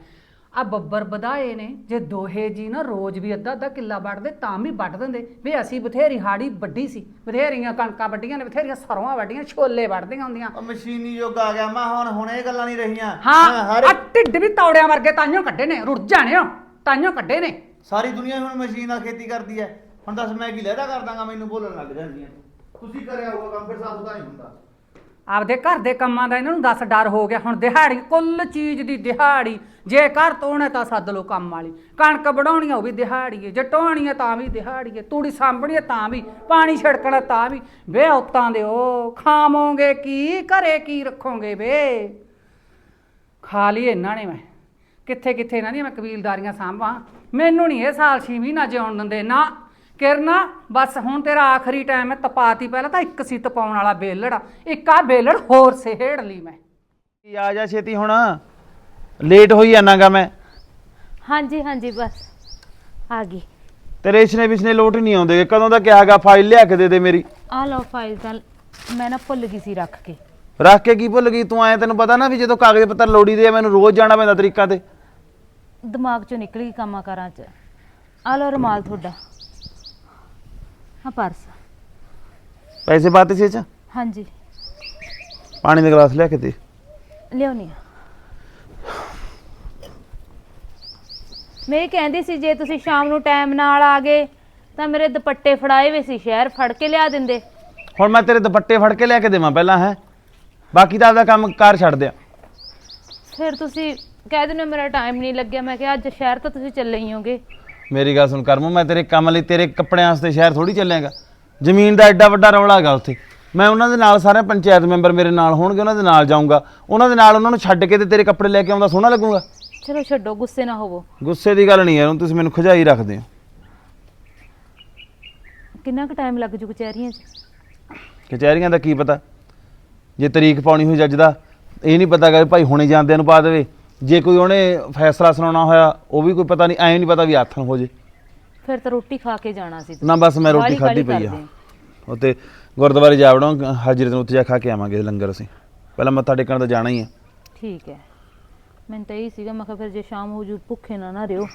ਆ ਬੱਬਰ ਵਧਾਏ ਨੇ ਜੇ ਦੋਹੇ ਜੀ ਨਾ ਰੋਜ਼ ਵੀ ਅੱਧਾ ਅੱਧਾ ਕਿੱਲਾ ਵੱਢਦੇ ਤਾਂ ਵੀ ਵੱਢ ਦਿੰਦੇ। ਵੀ ਅਸੀਂ ਬਥੇਰੀ ਹਾੜੀ ਵੱਡੀ ਸੀ ਬਥੇਰੀਆਂ ਕਣਕਾਂ ਵੱਡੀਆਂ ਨੇ ਬਥੇਰੀਆਂ ਸਰੋਂ ਵੱਡੀਆਂ ਛੋਲੇ ਵੱਢਦੀਆਂ ਹੁੰਦੀਆਂ। ਉਹ ਮਸ਼ੀਨੀ ਯੁੱਗ ਆ ਗਿਆ ਮਾਂ ਹੁਣ ਹੁਣ ਇਹ ਗੱਲਾਂ ਨਹੀਂ ਰਹੀਆਂ। ਹਾਂ ਆ ਢਿੱਡ ਵੀ ਤੌੜਿਆਂ ਵਰਗੇ ਤਾਈਓ ਕੱਢੇ ਨੇ ਰੁੱਟ ਜਾਣੇ ਹੋ ਤਾਈਓ ਕੱਢੇ ਨੇ। ਸਾਰੀ ਦੁਨੀਆ ਹੁਣ ਮਸ਼ੀਨ ਨਾਲ ਖੇਤੀ ਕਰਦੀ ਹੈ ਹੁਣ ਦੱਸ ਮੈਂ ਕੀ ਲਹਿਦਾ ਕਰ ਦਾਂਗਾ ਮੈਨੂੰ ਬੋਲਣ ਲੱਗ ਜਾਂਦੀਆਂ। ਤੁਸੀਂ ਕਰਿਆ ਹੋਊਗਾ ਕੰਮ, ਫਿਰ ਸਾਥ ਦਾ ਨਹੀਂ ਹੁੰਦਾ। ਆਪਦੇ ਘਰ ਦੇ ਕੰਮਾਂ ਦਾ ਇਹਨਾਂ ਨੂੰ ਦੱਸ, ਡਰ ਹੋ ਗਿਆ। ਹੁਣ ਦਿਹਾੜੀ, ਕੁੱਲ ਚੀਜ਼ ਦੀ ਦਿਹਾੜੀ, ਜੇ ਘਰ ਤੋਣੇ ਤਾਂ ਸੱਦ ਲੋ ਕੰਮ ਵਾਲੀ। ਕਣਕ ਵਢਾਉਣੀ ਆ, ਉਹ ਵੀ ਦਿਹਾੜੀ ਜੇ ਢੋਣੀ ਆ ਤਾਂ ਵੀ ਦਿਹਾੜੀ ਤੂੜੀ ਸਾਂਭਣੀ ਆ ਤਾਂ ਵੀ, ਪਾਣੀ ਛਿੜਕਣਾ ਤਾਂ ਵੀ। ਵੇ ਔਤਾਂ ਦੇ ਉਹ, ਖਾਵੋਗੇ ਕੀ, ਘਰੇ ਕੀ ਰੱਖੋਗੇ ਵੇ? ਖਾ ਲਈ ਇਹਨਾਂ ਨੇ ਮੈਂ। ਕਿੱਥੇ ਕਿੱਥੇ ਇਹਨਾਂ ਦੀਆਂ ਮੈਂ ਕਬੀਲਦਾਰੀਆਂ ਸਾਂਭਾਂ। ਮੈਨੂੰ ਨਹੀਂ ਇਹ ਸਾਲ ਛੀਵੀਂ ਮਹੀਨਾ ਜਿਉਣ ਦਿੰਦੇ, ਨਾ ਕਿਰਨਾ ਬਸ ਹੁਣ ਤੇਰਾ ਆਖਰੀ ਟਾਈਮ ਹੈ ਤਪਾਤੀ ਪਹਿਲਾਂ ਤਾਂ ਇੱਕ ਸੀ ਤਪਾਉਣ ਵਾਲਾ ਬੇਲੜ ਇੱਕ ਆ ਬੇਲੜ ਹੋਰ ਸਹੇੜ ਲਈ ਮੈਂ। ਆ ਜਾ ਛੇਤੀ ਹੁਣ? ਲੇਟ ਹੋਈ ਜਾਣਾਗਾ ਮੈਂ। ਹਾਂਜੀ ਹਾਂਜੀ ਬਸ। ਆ ਗਈ। ਤੇਰੇ ਇਸਨੇ ਵਿਸਨੇ ਲੋਟ ਹੀ ਨਹੀਂ ਆਉਂਦੇ ਕਦੋਂ ਦਾ ਕਿਹਾਗਾ ਫਾਈਲ ਲਿਆ ਕੇ ਦੇ ਦੇ ਮੇਰੀ। ਆ ਲਓ ਫਾਈਲ ਤਾਂ ਮੈਂ ਨਾ ਭੁੱਲ ਗਈ ਸੀ ਰੱਖ ਕੇ। ਰੱਖ ਕੇ ਕੀ ਭੁੱਲ ਗਈ? ਤੂੰ ਆਏ ਤੈਨੂੰ ਪਤਾ ਨਾ ਵੀ ਜਦੋਂ ਕਾਗਜ਼ ਪੱਤਰ ਲੋੜੀ ਦੇ ਆ ਮੈਨੂੰ ਰੋਜ਼ ਜਾਣਾ ਪੈਂਦਾ ਤਰੀਕਾ ਤੇ। ਦਿਮਾਗ ਚੋਂ ਨਿਕਲ ਗਈ ਕੰਮਾਂ ਕਾਰਾਂ ਚ। ਆ ਲਓ ਰੁਮਾਲ ਤੁਹਾਡਾ। ਹਾਂ ਪਰਸ। ਪੈਸੇ ਪਾਤੇ ਸੀ ਇਹ ਚ? ਹਾਂਜੀ। ਪਾਣੀ ਦਾ ਗਲਾਸ ਲਿਆ ਕੇ ਦੇ। ਲਿਆਉਣੀ ਆ। ਮੈਂ ਕਹਿੰਦੀ ਸੀ ਜੇ ਤੁਸੀਂ ਸ਼ਾਮ ਨੂੰ ਟਾਈਮ ਨਾਲ ਆ ਗਏ ਤਾਂ ਮੇਰੇ ਦੁਪੱਟੇ ਫੜਾਏ ਵੇ ਸੀ ਸ਼ਹਿਰ ਫੜ ਕੇ ਲਿਆ ਦਿੰਦੇ। ਹੁਣ ਮੈਂ ਤੇਰੇ ਦੁਪੱਟੇ ਫੜ ਕੇ ਲਿਆ ਕੇ ਦੇਵਾਂ ਪਹਿਲਾਂ ਹੈ? ਬਾਕੀ ਤਾਂ ਆਪਦਾ ਕੰਮ ਕਾਰ ਛੱਡ ਦਿਆ। ਫਿਰ ਤੁਸੀਂ ਕਹਿ ਦਿੰਦੇ ਹੋ ਮੇਰਾ ਟਾਈਮ ਨਹੀਂ ਲੱਗਿਆ। ਮੈਂ ਕਿਹਾ ਅੱਜ ਸ਼ਹਿਰ ਤਾਂ ਤੁਸੀਂ ਚੱਲੇ ਹੀ ਹੋਗੇ। ਮੇਰੀ ਗੱਲ ਸੁਣ ਕਰਮੂ ਮੈਂ ਤੇਰੇ ਕੰਮ ਲਈ ਤੇਰੇ ਕੱਪੜਿਆਂ ਵਾਸਤੇ ਸ਼ਹਿਰ ਥੋੜੀ ਚੱਲਿਆਗਾ। ਜ਼ਮੀਨ ਦਾ ਐਡਾ ਵੱਡਾ ਰੌਲਾ ਹੈਗਾ ਉੱਥੇ। ਮੈਂ ਉਹਨਾਂ ਦੇ ਨਾਲ ਸਾਰੇ ਪੰਚਾਇਤ ਮੈਂਬਰ ਮੇਰੇ ਨਾਲ ਹੋਣਗੇ ਉਹਨਾਂ ਦੇ ਨਾਲ ਜਾਊਂਗਾ। ਉਹਨਾਂ ਦੇ ਨਾਲ ਉਹਨਾਂ ਨੂੰ ਛੱਡ ਕੇ ਤੇ ਤੇਰੇ ਕੱਪੜੇ ਲੈ ਕੇ ਆਉਂਦਾ ਸੋਹਣਾ ਲੱਗੂਗਾ। ਚਲੋ ਛੱਡੋ ਗੁੱਸੇ ਨਾ ਹੋਵੋ। ਗੁੱਸੇ ਦੀ ਗੱਲ ਨਹੀਂ ਹੈ ਹੁਣ ਤੁਸੀਂ ਮੈਨੂੰ ਖੁਜਾਈ ਰੱਖਦੇ ਹੋ। ਕਿੰਨਾ ਕੁ ਟਾਈਮ ਲੱਗ ਜੂ ਕਚਹਿਰੀਆਂ 'ਚ? ਕਚਹਿਰੀਆਂ ਦਾ ਕੀ ਪਤਾ? ਜੇ ਤਰੀਕ ਪਾਉਣੀ ਹੋਈ ਜੱਜ ਦਾ ਇਹ ਨਹੀਂ ਪਤਾ ਕਿ ਭਾਈ ਹੁਣੇ ਜਾਂਦਿਆਂ ਨੂੰ ਪਾ ਦੇਵੇ। ਜੇ ਕੋਈ ਉਹਨੇ ਫੈਸਲਾ ਸੁਣਾਉਣਾ ਹੋਇਆ ਉਹ ਵੀ ਕੋਈ ਪਤਾ ਨਹੀਂ ਐਂ ਨਹੀਂ ਪਤਾ ਵੀ ਆਥਣ ਹੋ ਜੇ। ਫਿਰ ਤਾਂ ਰੋਟੀ ਖਾ ਕੇ ਜਾਣਾ ਸੀ ਤੁਸੀਂ। ਨਾ ਬਸ ਮੈਂ ਰੋਟੀ ਖਾਧੀ ਪਈ ਆ। ਉੱਤੇ ਗੁਰਦੁਆਰੇ ਜਾ ਵੜਾਂ ਹਾਜ਼ਰ ਨੂੰ ਉੱਥੇ ਜਾ ਖਾ ਕੇ ਆਵਾਂਗੇ ਲੰਗਰ ਅਸੀਂ। ਪਹਿਲਾਂ ਮੱਥਾ ਟੇਕਣ ਤਾਂ ਜਾਣਾ ਹੀ ਹੈ ਠੀਕ ਹੈ। ਮੈਨੂੰ ਤਾਂ ਇਹ ਸੀਗਾ ਮੈਂ ਕਿਹਾ ਫਿਰ ਜੇ ਸ਼ਾਮ ਹੋ ਜੂ ਭੁੱਖੇ ਨਾ ਨਾ ਰਿਓ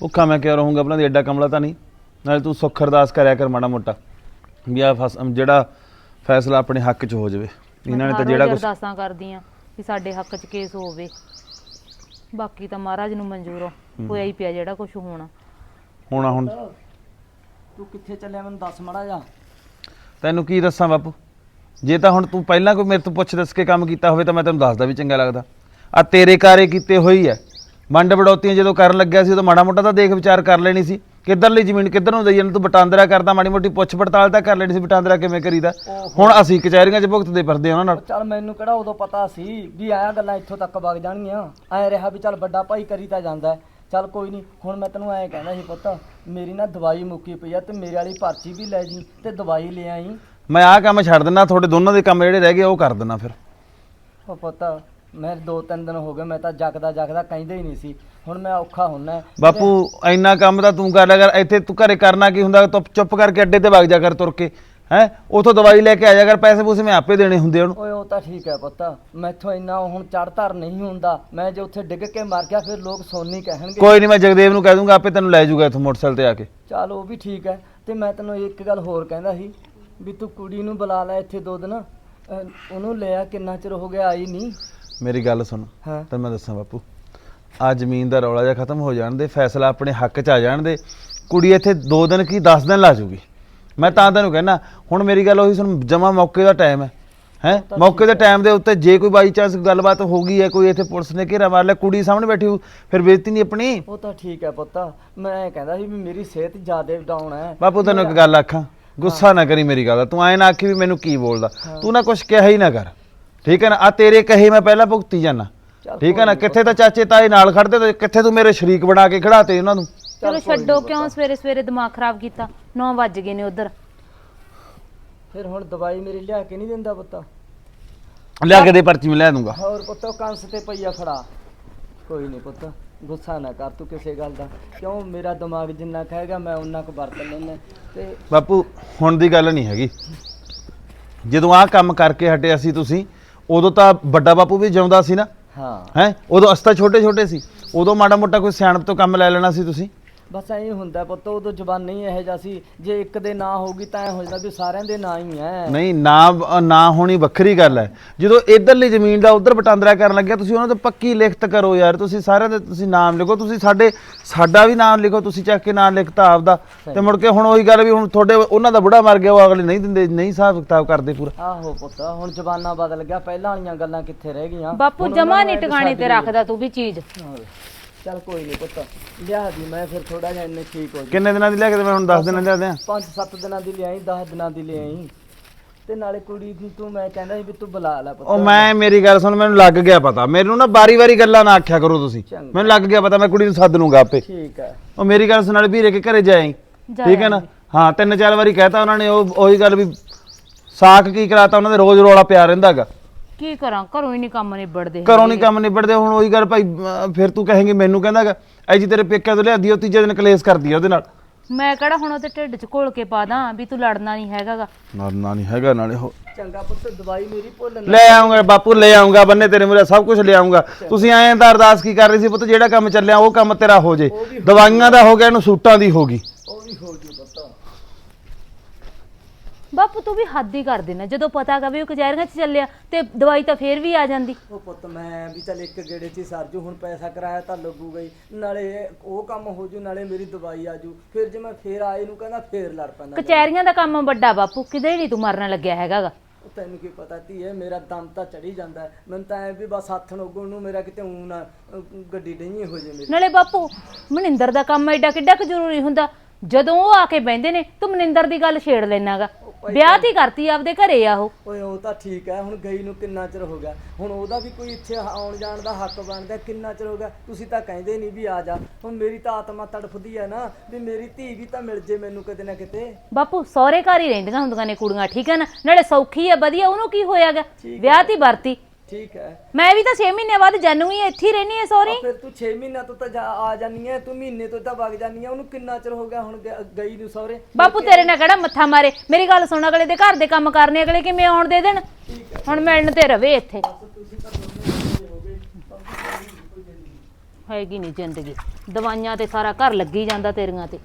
ਭੁੱਖਾ ਮੈਂ ਕਿਉਂ ਰਹੂੰਗਾ? ਆਪਣਾ ਐਡਾ ਕਮਲਾ ਤਾਂ ਨਹੀਂ। ਨਾਲੇ ਤੂੰ ਸੁੱਖ ਅਰਦਾਸ ਕਰਿਆ ਕਰ ਮਾੜਾ ਮੋਟਾ ਵੀ ਆ ਜਿਹੜਾ ਫੈਸਲਾ ਆਪਣੇ ਹੱਕ 'ਚ ਹੋ ਜਾਵੇ। ਇਹਨਾਂ ਨੇ ਤਾਂ ਜਿਹੜਾ ਕੁਝ ਅਰਦਾਸਾਂ ਕਰਦੀਆਂ ਕਿ ਸਾਡੇ ਹੱਕ 'ਚ ਕੇਸ ਹੋਵੇ। ਬਾਕੀ ਤਾਂ ਮਹਾਰਾਜ ਨੂੰ ਮਨਜ਼ੂਰ ਹੋ ਹੋਇਆ ਹੀ ਪਿਆ ਜਿਹੜਾ ਕੁਝ ਹੋਣਾ। ਹੋਣਾ ਹੁਣ। ਤੂੰ ਕਿੱਥੇ ਚੱਲਿਆ ਮੈਨੂੰ ਦੱਸ ਮੜਾ ਜਾ ਤੈਨੂੰ ਕੀ ਦੱਸਾਂ ਬਾਪੂ? ਜੇ ਤਾਂ ਹੁਣ ਤੂੰ ਪਹਿਲਾਂ ਕੋਈ ਮੇਰੇ ਤੋਂ ਪੁੱਛ ਦੱਸ ਕੇ ਕੰਮ ਕੀਤਾ ਹੋਵੇ ਤਾਂ ਮੈਂ ਤੈਨੂੰ ਦੱਸਦਾ ਵੀ ਚੰਗਾ ਲੱਗਦਾ। ਆ ਤੇਰੇ ਕਾਰੇ ਕੀਤੇ ਹੋਈ ਐ। ਵੰਡ ਵਡੌਤੀਆਂ ਜਦੋਂ ਕਰਨ ਲੱਗਿਆ ਸੀ ਉਦੋਂ ਮਾੜਾ ਮੋਟਾ ਤਾਂ ਦੇਖ ਵਿਚਾਰ ਕਰ ਲੈਣੀ ਸੀ। ਕਿੱਧਰਲੀ ਜ਼ਮੀਨ ਕਿੱਧਰ ਨੂੰ ਦਈ ਜਾਂਦਾ? ਤੂੰ ਵਟਾਂਦਰਾ ਕਰਦਾ ਮਾੜੀ ਮੋਟੀ ਪੁੱਛ ਪੜਤਾਲ ਤਾਂ ਕਰ ਲੈਣੀ ਸੀ ਵਟਾਂਦਰਾ ਕਿਵੇਂ ਕਰੀਦਾ? ਹੁਣ ਅਸੀਂ ਕਚਹਿਰੀਆਂ 'ਚ ਭੁਗਤਦੇ ਫਿਰਦੇ ਹਾਂ ਉਹਨਾਂ ਨਾਲ। ਚੱਲ ਮੈਨੂੰ ਕਿਹੜਾ ਉਦੋਂ ਪਤਾ ਸੀ ਵੀ ਆਇਆ ਗੱਲਾਂ ਇੱਥੋਂ ਤੱਕ ਵਗ ਜਾਣਗੀਆਂ। ਐ ਰਿਹਾ ਵੀ ਚੱਲ ਵੱਡਾ ਭਾਈ ਕਰੀ ਤਾਂ ਜਾਂਦਾ ਹੈ। ਚੱਲ ਕੋਈ ਨਹੀਂ ਹੁਣ ਮੈਂ ਤੈਨੂੰ ਐਂ ਕਹਿੰਦਾ ਸੀ ਪੁੱਤ ਮੇਰੀ ਨਾ ਦਵਾਈ ਮੁੱਕੀ ਪਈ ਆ ਤੇ ਮੇਰੇ ਵਾਲੀ ਪਰਚੀ ਵੀ ਲੈ ਜੀ ਤੇ ਦਵਾਈ ਲੈ ਆਈ। ਮੈਂ ਆਹ ਕੰਮ ਛੱਡ ਦਿੰਦਾ ਤੁਹਾਡੇ ਦੋਨਾਂ ਦੇ ਕੰਮ ਜਿਹੜੇ ਰਹਿ ਗਏ ਉਹ ਕਰ ਦਿੰਦਾ ਫਿਰ। ਉਹ ਪੁੱਤ ਮੈਂ ਦੋ ਤਿੰਨ ਦਿਨ ਹੋ ਗਏ ਮੈਂ ਤਾਂ ਜਗਦਾ ਜਗਦਾ ਕਹਿੰਦਾ ਹੀ ਨਹੀਂ ਸੀ। ਹੁਣ ਮੈਂ ਔਖਾ ਹੁੰਨਾ ਬਾਪੂ ਇੰਨਾ ਕੰਮ ਤਾਂ ਤੂੰ ਕਰ ਲਿਆ ਕਰ ਇੱਥੇ ਤੂੰ ਘਰੇ ਕਰਨਾ ਕੀ ਹੁੰਦਾ ਤੂੰ ਚੁੱਪ ਕਰਕੇ ਅੱਡੇ ਤੇ ਵਗ ਜਾ ਕਰ ਤੁਰ ਕੇ ਹੈ? ਉਥੋਂ ਦਵਾਈ ਲੈ ਕੇ ਆ ਜਾ ਕਰ ਪੈਸੇ ਪੂਸੇ ਮੈਂ ਆਪੇ ਦੇਣੇ ਹੁੰਦੇ ਉਹਨੂੰ। ਓਏ ਉਹ ਤਾਂ ਠੀਕ ਹੈ ਪੁੱਤ। ਮੈਥੋਂ ਇੰਨਾ ਹੁਣ ਚੜ ਧਰ ਨਹੀਂ ਹੁੰਦਾ। ਮੈਂ ਜੇ ਉੱਥੇ ਡਿੱਗ ਕੇ ਮਰ ਗਿਆ ਫਿਰ ਲੋਕ ਸੋਨੀ ਕਹਿਣਗੇ। ਕੋਈ ਨਹੀਂ ਮੈਂ ਜਗਦੇਵ ਨੂੰ ਕਹਿ ਦੂੰਗਾ ਆਪੇ ਤੈਨੂੰ ਲੈ ਜਾਊਗਾ ਇੱਥੋਂ ਮੋਟਰਸਾਈਕਲ ਤੇ ਆ ਕੇ। ਚੱਲ ਉਹ ਵੀ ਠੀਕ ਹੈ। ਤੇ ਮੈਂ ਤੈਨੂੰ ਇੱਕ ਗੱਲ ਹੋਰ ਕਹਿੰਦਾ ਸੀ ਵੀ ਤੂੰ ਕੁੜੀ ਨੂੰ ਬੁਲਾ ਲੈ ਇੱਥੇ ਦੋ ਦਿਨ। ਅਹ ਉਹਨੂੰ ਲਿਆ ਕਿੰਨਾ ਚਿਰ ਹੋ ਗਿਆ ਆਈ ਨਹੀਂ। ਮੇਰੀ ਗੱਲ ਸੁਣ ਹਾਂ। ਤੈਨੂੰ ਮੈਂ ਦੱਸਾਂ ਬਾਪੂ। ਆ ਜ਼ਮੀਨ ਦਾ ਰੌਲਾ ਜਿਹਾ ਖਤਮ ਹੋ ਜਾਣ ਦੇ ਫੈਸਲਾ ਆਪਣੇ ਹੱਕ 'ਚ ਆ ਜਾਣ ਦੇ ਕੁੜੀ ਇੱਥੇ 2 ਦਿਨ ਕੀ 10 ਦਿਨ ਲਾ ਜੂਗੀ। ਮੈਂ ਤਾਂ ਤੈਨੂੰ ਕਹਿਣਾ ਹੁਣ ਮੇਰੀ ਗੱਲ ਉਹੀ ਸੁਣ ਜਮਾ ਮੌਕੇ ਦਾ ਟਾਈਮ ਹੈ ਹੈ? ਮੌਕੇ ਦੇ ਟਾਈਮ ਦੇ ਉੱਤੇ ਜੇ ਕੋਈ ਬਾਈ ਚਾਂਸ ਗੱਲਬਾਤ ਹੋ ਗਈ ਹੈ ਕੋਈ ਇੱਥੇ ਪੁਲਿਸ ਨੇ ਘੇਰਾ ਮਾਰ ਲਿਆ ਕੁੜੀ ਸਾਹਮਣੇ ਬੈਠੀ ਹੋਊ ਫਿਰ ਬੇਇੱਜ਼ਤੀ ਨਹੀਂ ਆਪਣੀ? ਉਹ ਤਾਂ ਠੀਕ ਹੈ ਪੁੱਤ ਮੈਂ ਕਹਿੰਦਾ ਸੀ ਵੀ ਮੇਰੀ ਸਿਹਤ ਜ਼ਿਆਦਾ ਡਾਊਨ ਹੈ। ਬਾਪੂ ਤੈਨੂੰ ਇੱਕ ਗੱਲ ਆਖਾਂ ਗੁੱਸਾ ਨਾ ਕਰੀ ਮੇਰੀ ਗੱਲ ਦਾ। ਤੂੰ ਐ ਨਾ ਆਖੀ ਵੀ ਮੈਨੂੰ ਕੀ ਬੋਲਦਾ। ਤੂੰ ਨਾ ਕੁਝ ਕਿਹਾ ਹੀ ਨਾ ਕਰ ਠੀਕ ਹੈ ਨਾ? ਆ ਤੇਰੇ ਕਹੇ ਮੈਂ ਪਹਿਲਾਂ ਭੁਗਤੀ ਜਾਣਾ ਚੱਲ ਠੀਕ ਹੈ ਨਾ ਕਿੱਥੇ ਤਾਂ ਚਾਚੇ ਤਾਏ ਨਾਲ ਖੜਦੇ ਤੇ ਕਿੱਥੇ ਤੂੰ ਮੇਰੇ ਸ਼ਰੀਕ ਬਣਾ ਕੇ ਖੜਾਤੇ ਉਹਨਾਂ ਨੂੰ? ਚਲੋ ਛੱਡੋ ਕਿਉਂ ਸਵੇਰੇ ਸਵੇਰੇ ਦਿਮਾਗ ਖਰਾਬ ਕੀਤਾ। 9 ਵੱਜ ਗਏ ਨੇ ਉਧਰ। ਫਿਰ ਹੁਣ ਦਵਾਈ ਮੇਰੀ ਲਿਆ ਕੇ ਨਹੀਂ ਦਿੰਦਾ ਪੁੱਤ। ਲਿਆ ਕੇ ਦੇ ਪਰਚੀ ਮੈਂ ਲੈ ਦੂੰਗਾ। ਹੋਰ ਪੁੱਤ ਉਹ ਕੰਸ ਤੇ ਪਈਆ ਫੜਾ ਕੋਈ ਨਹੀਂ ਪੁੱਤ ਗੁੱਸਾ ਨਾ ਕਰ ਤੂੰ ਕਿਸੇ ਗੱਲ ਦਾ। ਕਿਉਂ ਮੇਰਾ ਦਿਮਾਗ ਜਿੰਨਾ ਕਹੇਗਾ ਮੈਂ ਉਨਾ ਕੁ ਵਰਤ ਲੈਣਾ ਤੇ ਬਾਪੂ ਹੁਣ ਦੀ ਗੱਲ ਨਹੀਂ ਹੈਗੀ। ਜਦੋਂ ਆਹ ਕੰਮ ਕਰਕੇ ਹਟਿਆ ਸੀ ਤੁਸੀਂ ਉਦੋਂ ਤਾਂ ਵੱਡਾ ਬਾਪੂ ਵੀ ਜਿਉਂਦਾ ਸੀ ਨਾ। ਹਾਂ। ਹੈ? ਉਦੋਂ ਅਸਤਾ ਛੋਟੇ ਛੋਟੇ ਸੀ। ਉਦੋਂ ਮਾੜਾ ਮੋਟਾ ਕੋਈ ਸਿਆਣਪ ਤੋਂ ਕੰਮ ਲੈ ਲੈਣਾ ਸੀ ਤੁਸੀਂ? ਬਸ ਐਂ ਹੁੰਦਾ ਪੁੱਤ ਉਦੋਂ ਜ਼ਬਾਨੀ ਇਹੋ ਜਿਹਾ ਸੀ ਜੇ ਇੱਕ ਦੇ ਨਾਂ ਹੋਊਗੀ ਤਾਂ ਐ ਹੋ ਜਾਂਦਾ ਵੀ ਸਾਰਿਆਂ ਦੇ ਨਾਂ ਹੀ ਐ। ਨਹੀਂ ਨਾ ਨਾ ਹੋਣੀ ਵੱਖਰੀ ਗੱਲ ਹੈ ਜਦੋਂ ਇਧਰਲੀ ਜ਼ਮੀਨ ਦਾ ਉਧਰ ਵਟਾਂਦਰਾ ਕਰਨ ਲੱਗਿਆ ਤੁਸੀਂ ਉਹਨਾਂ ਤੇ ਪੱਕੀ ਲਿਖਤ ਕਰੋ ਯਾਰ ਤੁਸੀਂ ਸਾਰਿਆਂ ਦੇ ਤੁਸੀਂ ਨਾਮ ਲਿਖੋ ਤੁਸੀਂ ਸਾਡੇ ਸਾਡਾ ਵੀ ਨਾਮ ਲਿਖੋ ਤੁਸੀਂ ਚੱਕ ਕੇ ਨਾਮ ਲਿਖਤਾ ਆਪਦਾ। ਤੇ ਮੁੜ ਕੇ ਹੁਣ ਉਹੀ ਗੱਲ ਵੀ ਹੁਣ ਤੁਹਾਡੇ ਉਹਨਾਂ ਦਾ ਬੁੜਾ ਮਰ ਗਿਆ ਉਹ ਅਗਲੇ ਨਹੀਂ ਦਿੰਦੇ ਨਹੀਂ ਹਿਸਾਬ ਕਿਤਾਬ ਕਰਦੇ ਪੂਰਾ। ਆਹੋ ਪੁੱਤ ਹੁਣ ਜ਼ਬਾਨਾਂ ਬਦਲ ਗਿਆ ਪਹਿਲਾਂ ਵਾਲੀਆਂ ਗੱਲਾਂ ਕਿੱਥੇ ਰਹਿ ਗਈਆਂ? ਬਾਪੂ ਜਮਾ ਨਹੀਂ ਟਿਕਾਣੇ ਤੇ ਰੱਖਦਾ ਤੂੰ ਵੀ ਚੀਜ਼। ਚੱਲ ਕੋਈ ਨਹੀਂ ਪੁੱਤ ਲਿਆ ਦੀ ਮੈਂ ਫਿਰ ਥੋੜਾ ਜਿਹਾ ਇੰਨੇ ਠੀਕ ਹੋ ਜਾ ਕਿੰਨੇ ਦਿਨਾਂ ਦੀ ਲਿਆ ਕੇ ਤੇ ਮੈਂ ਹੁਣ 10 ਦਿਨਾਂ ਦੀ ਲਿਆ ਦਿਆਂ? ਪੰਜ ਸੱਤ ਦਿਨਾਂ ਦੀ ਲਿਆਈ 10 ਦਿਨਾਂ ਦੀ ਲਿਆਈ। ਤੇ ਨਾਲੇ ਕੁੜੀ ਦੀ ਤੂੰ ਮੈਂ ਕਹਿੰਦਾ ਸੀ ਵੀ ਤੂੰ ਬੁਲਾ ਲੈ ਪੁੱਤ। ਉਹ ਮੈਂ ਮੇਰੀ ਗੱਲ ਸੁਣ ਮੈਨੂੰ ਲੱਗ ਗਿਆ ਪਤਾ। ਮੈਨੂੰ ਨਾ ਬਾਰੀ-ਬਾਰੀ ਗੱਲਾਂ ਨਾ ਆਖਿਆ ਕਰੋ ਤੁਸੀਂ। ਚੰਗਾ। ਮੈਨੂੰ ਲੱਗ ਗਿਆ ਪਤਾ ਮੈਂ ਕੁੜੀ ਨੂੰ ਸੱਦ ਲੂੰਗਾ ਆਪੇ। ਠੀਕ ਹੈ ਉਹ ਮੇਰੀ ਗੱਲ ਸੁਣ ਨਾਲ ਵੀਰੇ ਕੇ ਘਰੇ ਜਾਏ। ਜਾ ਠੀਕ ਹੈ ਨਾ? ਹਾਂ ਤਿੰਨ ਚਾਰ ਵਾਰੀ ਕਹਿਤਾ ਉਹਨਾਂ ਨੇ ਉਹ ਉਹੀ ਗੱਲ ਵੀ ਸਾਖ ਕੀ ਕਰਾਤਾ ਉਹਨਾਂ ਦੇ ਰੋਜ਼ ਰੋਲਾ ਪਿਆ ਰਹਿੰਦਾਗਾ। ਕੀ ਕਰਾਂ? ਘਰੋਂ ਹੀ ਨਹੀਂ ਕੰਮ ਨਿਬੜਦੇ ਘਰੋਂ ਨਹੀਂ ਕੰਮ ਨਿਬੜਦੇ ਹੁਣ ਉਹੀ ਗੱਲ ਭਾਈ ਫਿਰ ਤੂੰ ਕਹੇਂਗੀ ਮੈਨੂੰ ਕਹਿੰਦਾਗਾ ਐ ਜੀ ਤੇਰੇ ਪੇਕਿਆਂ ਤੋਂ ਲਿਆਦੀ ਉਹ ਤੀਜੇ ਦਿਨ ਕਲੇਸ਼ ਕਰਦੀ ਆ ਉਹਦੇ ਨਾਲ। ਮੈਂ ਕਿਹੜਾ ਹੁਣ ਉਹਦੇ ਢਿੱਡ 'ਚ ਘੋਲ ਕੇ ਪਾ ਦਾਂ ਵੀ ਤੂੰ ਲੜਨਾ ਨਹੀਂ ਹੈਗਾਗਾ ਨਾ ਨਹੀਂ ਹੈਗਾ ਨਾਲੇ ਉਹ। ਚੰਗਾ ਪੁੱਤ ਦਵਾਈ ਮੇਰੀ ਭੁੱਲ ਨਾ। ਲੈ ਆਉਂਗਾ ਬਾਪੂ ਲੈ ਆਉਂਗਾ ਬੰਨੇ ਤੇਰੇ ਮੂਰੇ ਸਭ ਕੁਝ ਲੈ ਆਉਂਗਾ ਤੁਸੀਂ ਐਂ ਤਾਂ ਅਰਦਾਸ ਕੀ ਕਰ ਰਹੀ ਸੀ ਪੁੱਤ ਜਿਹੜਾ ਕੰਮ ਚੱਲਿਆ ਉਹ ਕੰਮ ਤੇਰਾ ਹੋ ਜੇ। ਦਵਾਈਆਂ ਦਾ ਹੋ ਗਿਆ ਇਹਨੂੰ ਸੂਟਾਂ ਦੀ ਹੋ ਗਈ। ਉਹ ਵੀ ਹੋ ਜੂ ਪੁੱਤ ਬਾਪੂ ਤੂੰ ਵੀ ਹੱਦ ਹੀ ਕਰ ਦੇਣਾ ਜਦੋਂ ਪਤਾ ਗਾ ਵੀ ਉਹ ਕਚਹਿਰੀਆਂ 'ਚ ਚੱਲਿਆ ਤੇ ਦਵਾਈ ਤਾਂ ਫੇਰ ਵੀ ਆ ਜਾਂਦੀ। ਉਹ ਪੁੱਤ ਮੈਂ ਵੀ ਚੱਲ ਇੱਕ ਗੇੜੇ 'ਚ ਹੀ ਸਰ ਜੂ ਹੁਣ ਪੈਸਾ ਕਰਾਇਆ ਤਾਂ ਲੱਗੂਗਾ ਹੀ ਨਾਲੇ ਉਹ ਕੰਮ ਹੋ ਜੂ ਨਾਲੇ ਮੇਰੀ ਦਵਾਈ ਆ ਜੂ। ਫਿਰ ਜੇ ਮੈਂ ਫੇਰ ਆਏ ਨੂੰ ਕਹਿੰਦਾ ਫੇਰ ਲੜ ਪੈਂਦਾ ਕਚਹਿਰੀਆਂ ਦਾ ਕੰਮ ਵੱਡਾ ਬਾਪੂ ਕਿਤੇ ਨਹੀਂ ਤੂੰ ਮਰਨ ਲੱਗਿਆ ਹੈਗਾਗਾ। ਉਹ ਤੈਨੂੰ ਕੀ ਪਤਾ ਧੀਏ ਮੇਰਾ ਦਮ ਤਾਂ ਚੜੀ ਜਾਂਦਾ ਹੈ। ਮੈਨੂੰ ਤਾਂ ਐ ਵੀ ਬਸ ਹੱਥ ਨੋਗਣ ਨੂੰ ਮੇਰਾ ਕਿਤੇ ਊਂ ਨਾ ਅਹ, ਗੱਡੀ ਡਈ ਹੋ ਜੇ ਮੇਰੀ। ਨਾਲੇ ਬਾਪੂ ਮਨਿੰਦਰ ਦਾ ਕੰਮ ਐਡਾ ਕਿੱਡਾ ਕੁ ਜ਼ਰੂਰੀ ਹੁੰਦਾ। ਜਦੋਂ ਉਹ ਆ ਕੇ ਬਹਿੰਦੇ ਨੇ ਤੂੰ ਮਨਿੰਦਰ ਦੀ ਗੱਲ ਛੇੜ ਲੈਣਾਗਾ ਵਿਆਹ ਤੀ ਕਰਤੀ ਆਪਦੇ ਘਰੇ ਆ ਉਹ। ਓਏ ਉਹ ਤਾਂ ਠੀਕ ਹੈ ਹੁਣ ਗਈ ਨੂੰ ਕਿੰਨਾ ਚਿਰ ਹੋ ਗਿਆ? ਹੁਣ ਉਹਦਾ ਵੀ ਕੋਈ ਇੱਥੇ ਆਉਣ ਜਾਣ ਦਾ ਹੱਕ ਬਣਦਾ ਕਿੰਨਾ ਚਿਰ ਹੋ ਗਿਆ? ਤੁਸੀਂ ਤਾਂ ਕਹਿੰਦੇ ਨਹੀਂ ਵੀ ਆ ਜਾ। ਹੁਣ ਮੇਰੀ ਤਾਂ ਆਤਮਾ ਤੜਫਦੀ ਹੈ ਨਾ ਵੀ ਮੇਰੀ ਧੀ ਵੀ ਤਾਂ ਮਿਲ ਜੇ ਮੈਨੂੰ ਕਿਤੇ ਨਾ ਕਿਤੇ। ਬਾਪੂ ਸਹੁਰੇ ਘਰ ਹੀ ਰਹਿੰਦੀਆਂ ਹੁੰਦੀਆਂ ਨੇ ਕੁੜੀਆਂ ਠੀਕ ਹੈ ਨਾ? ਨਾਲੇ ਸੌਖੀ ਹੈ ਵਧੀਆ ਉਹਨੂੰ ਕੀ ਹੋਇਆਗਾ? ਵਿਆਹ ਤੀ ਵਰਤੀ। ਠੀਕ ਹੈ। ਮੈਂ ਵੀ ਤਾਂ 6 ਮਹੀਨੇ ਬਾਅਦ ਜਾਨੂਗੀ ਇੱਥੇ ਹੀ ਰਹਿਣੀ ਹੈ ਸਹੁਰੇ ਫਿਰ ਤੂੰ 6 ਮਹੀਨਿਆਂ ਤੋਂ ਤਾਂ ਜਾ- ਆ ਜਾਨੀ ਹੈ ਤੂੰ ਮਹੀਨੇ ਤੋਂ ਤਾਂ ਵਗ ਜਾਨੀ ਹੈ ਉਹਨੂੰ ਕਿੰਨਾ ਚਿਰ ਹੋ ਗਿਆ ਹੁਣ ਗ- ਗਈ ਨੂੰ ਸਹੁਰੇ? ਬਾਪੂ ਤੇਰੇ ਨਾਲ ਕਿਹੜਾ ਮੱਥਾ ਮਾਰੇ? ਮੇਰੀ ਗੱਲ ਸੁਣ ਅਗਲੇ ਦੇ ਘਰ ਦੇ ਕੰਮ ਕਰਨੇ ਅਗਲੇ ਕਿਵੇਂ ਆਉਣ ਦੇ ਦੇਣ? ਹੁਣ ਮਿਲਣ ਤੇ ਰਵੇ ਇੱਥੇ। ਹੈਗੀ ਨਹੀਂ ਜ਼ਿੰਦਗੀ। ਦਵਾਈਆਂ ਤੇ ਸਾਰਾ ਘਰ ਲੱਗੀ ਜਾਂਦਾ ਤੇਰੀਆਂ ਤੇ।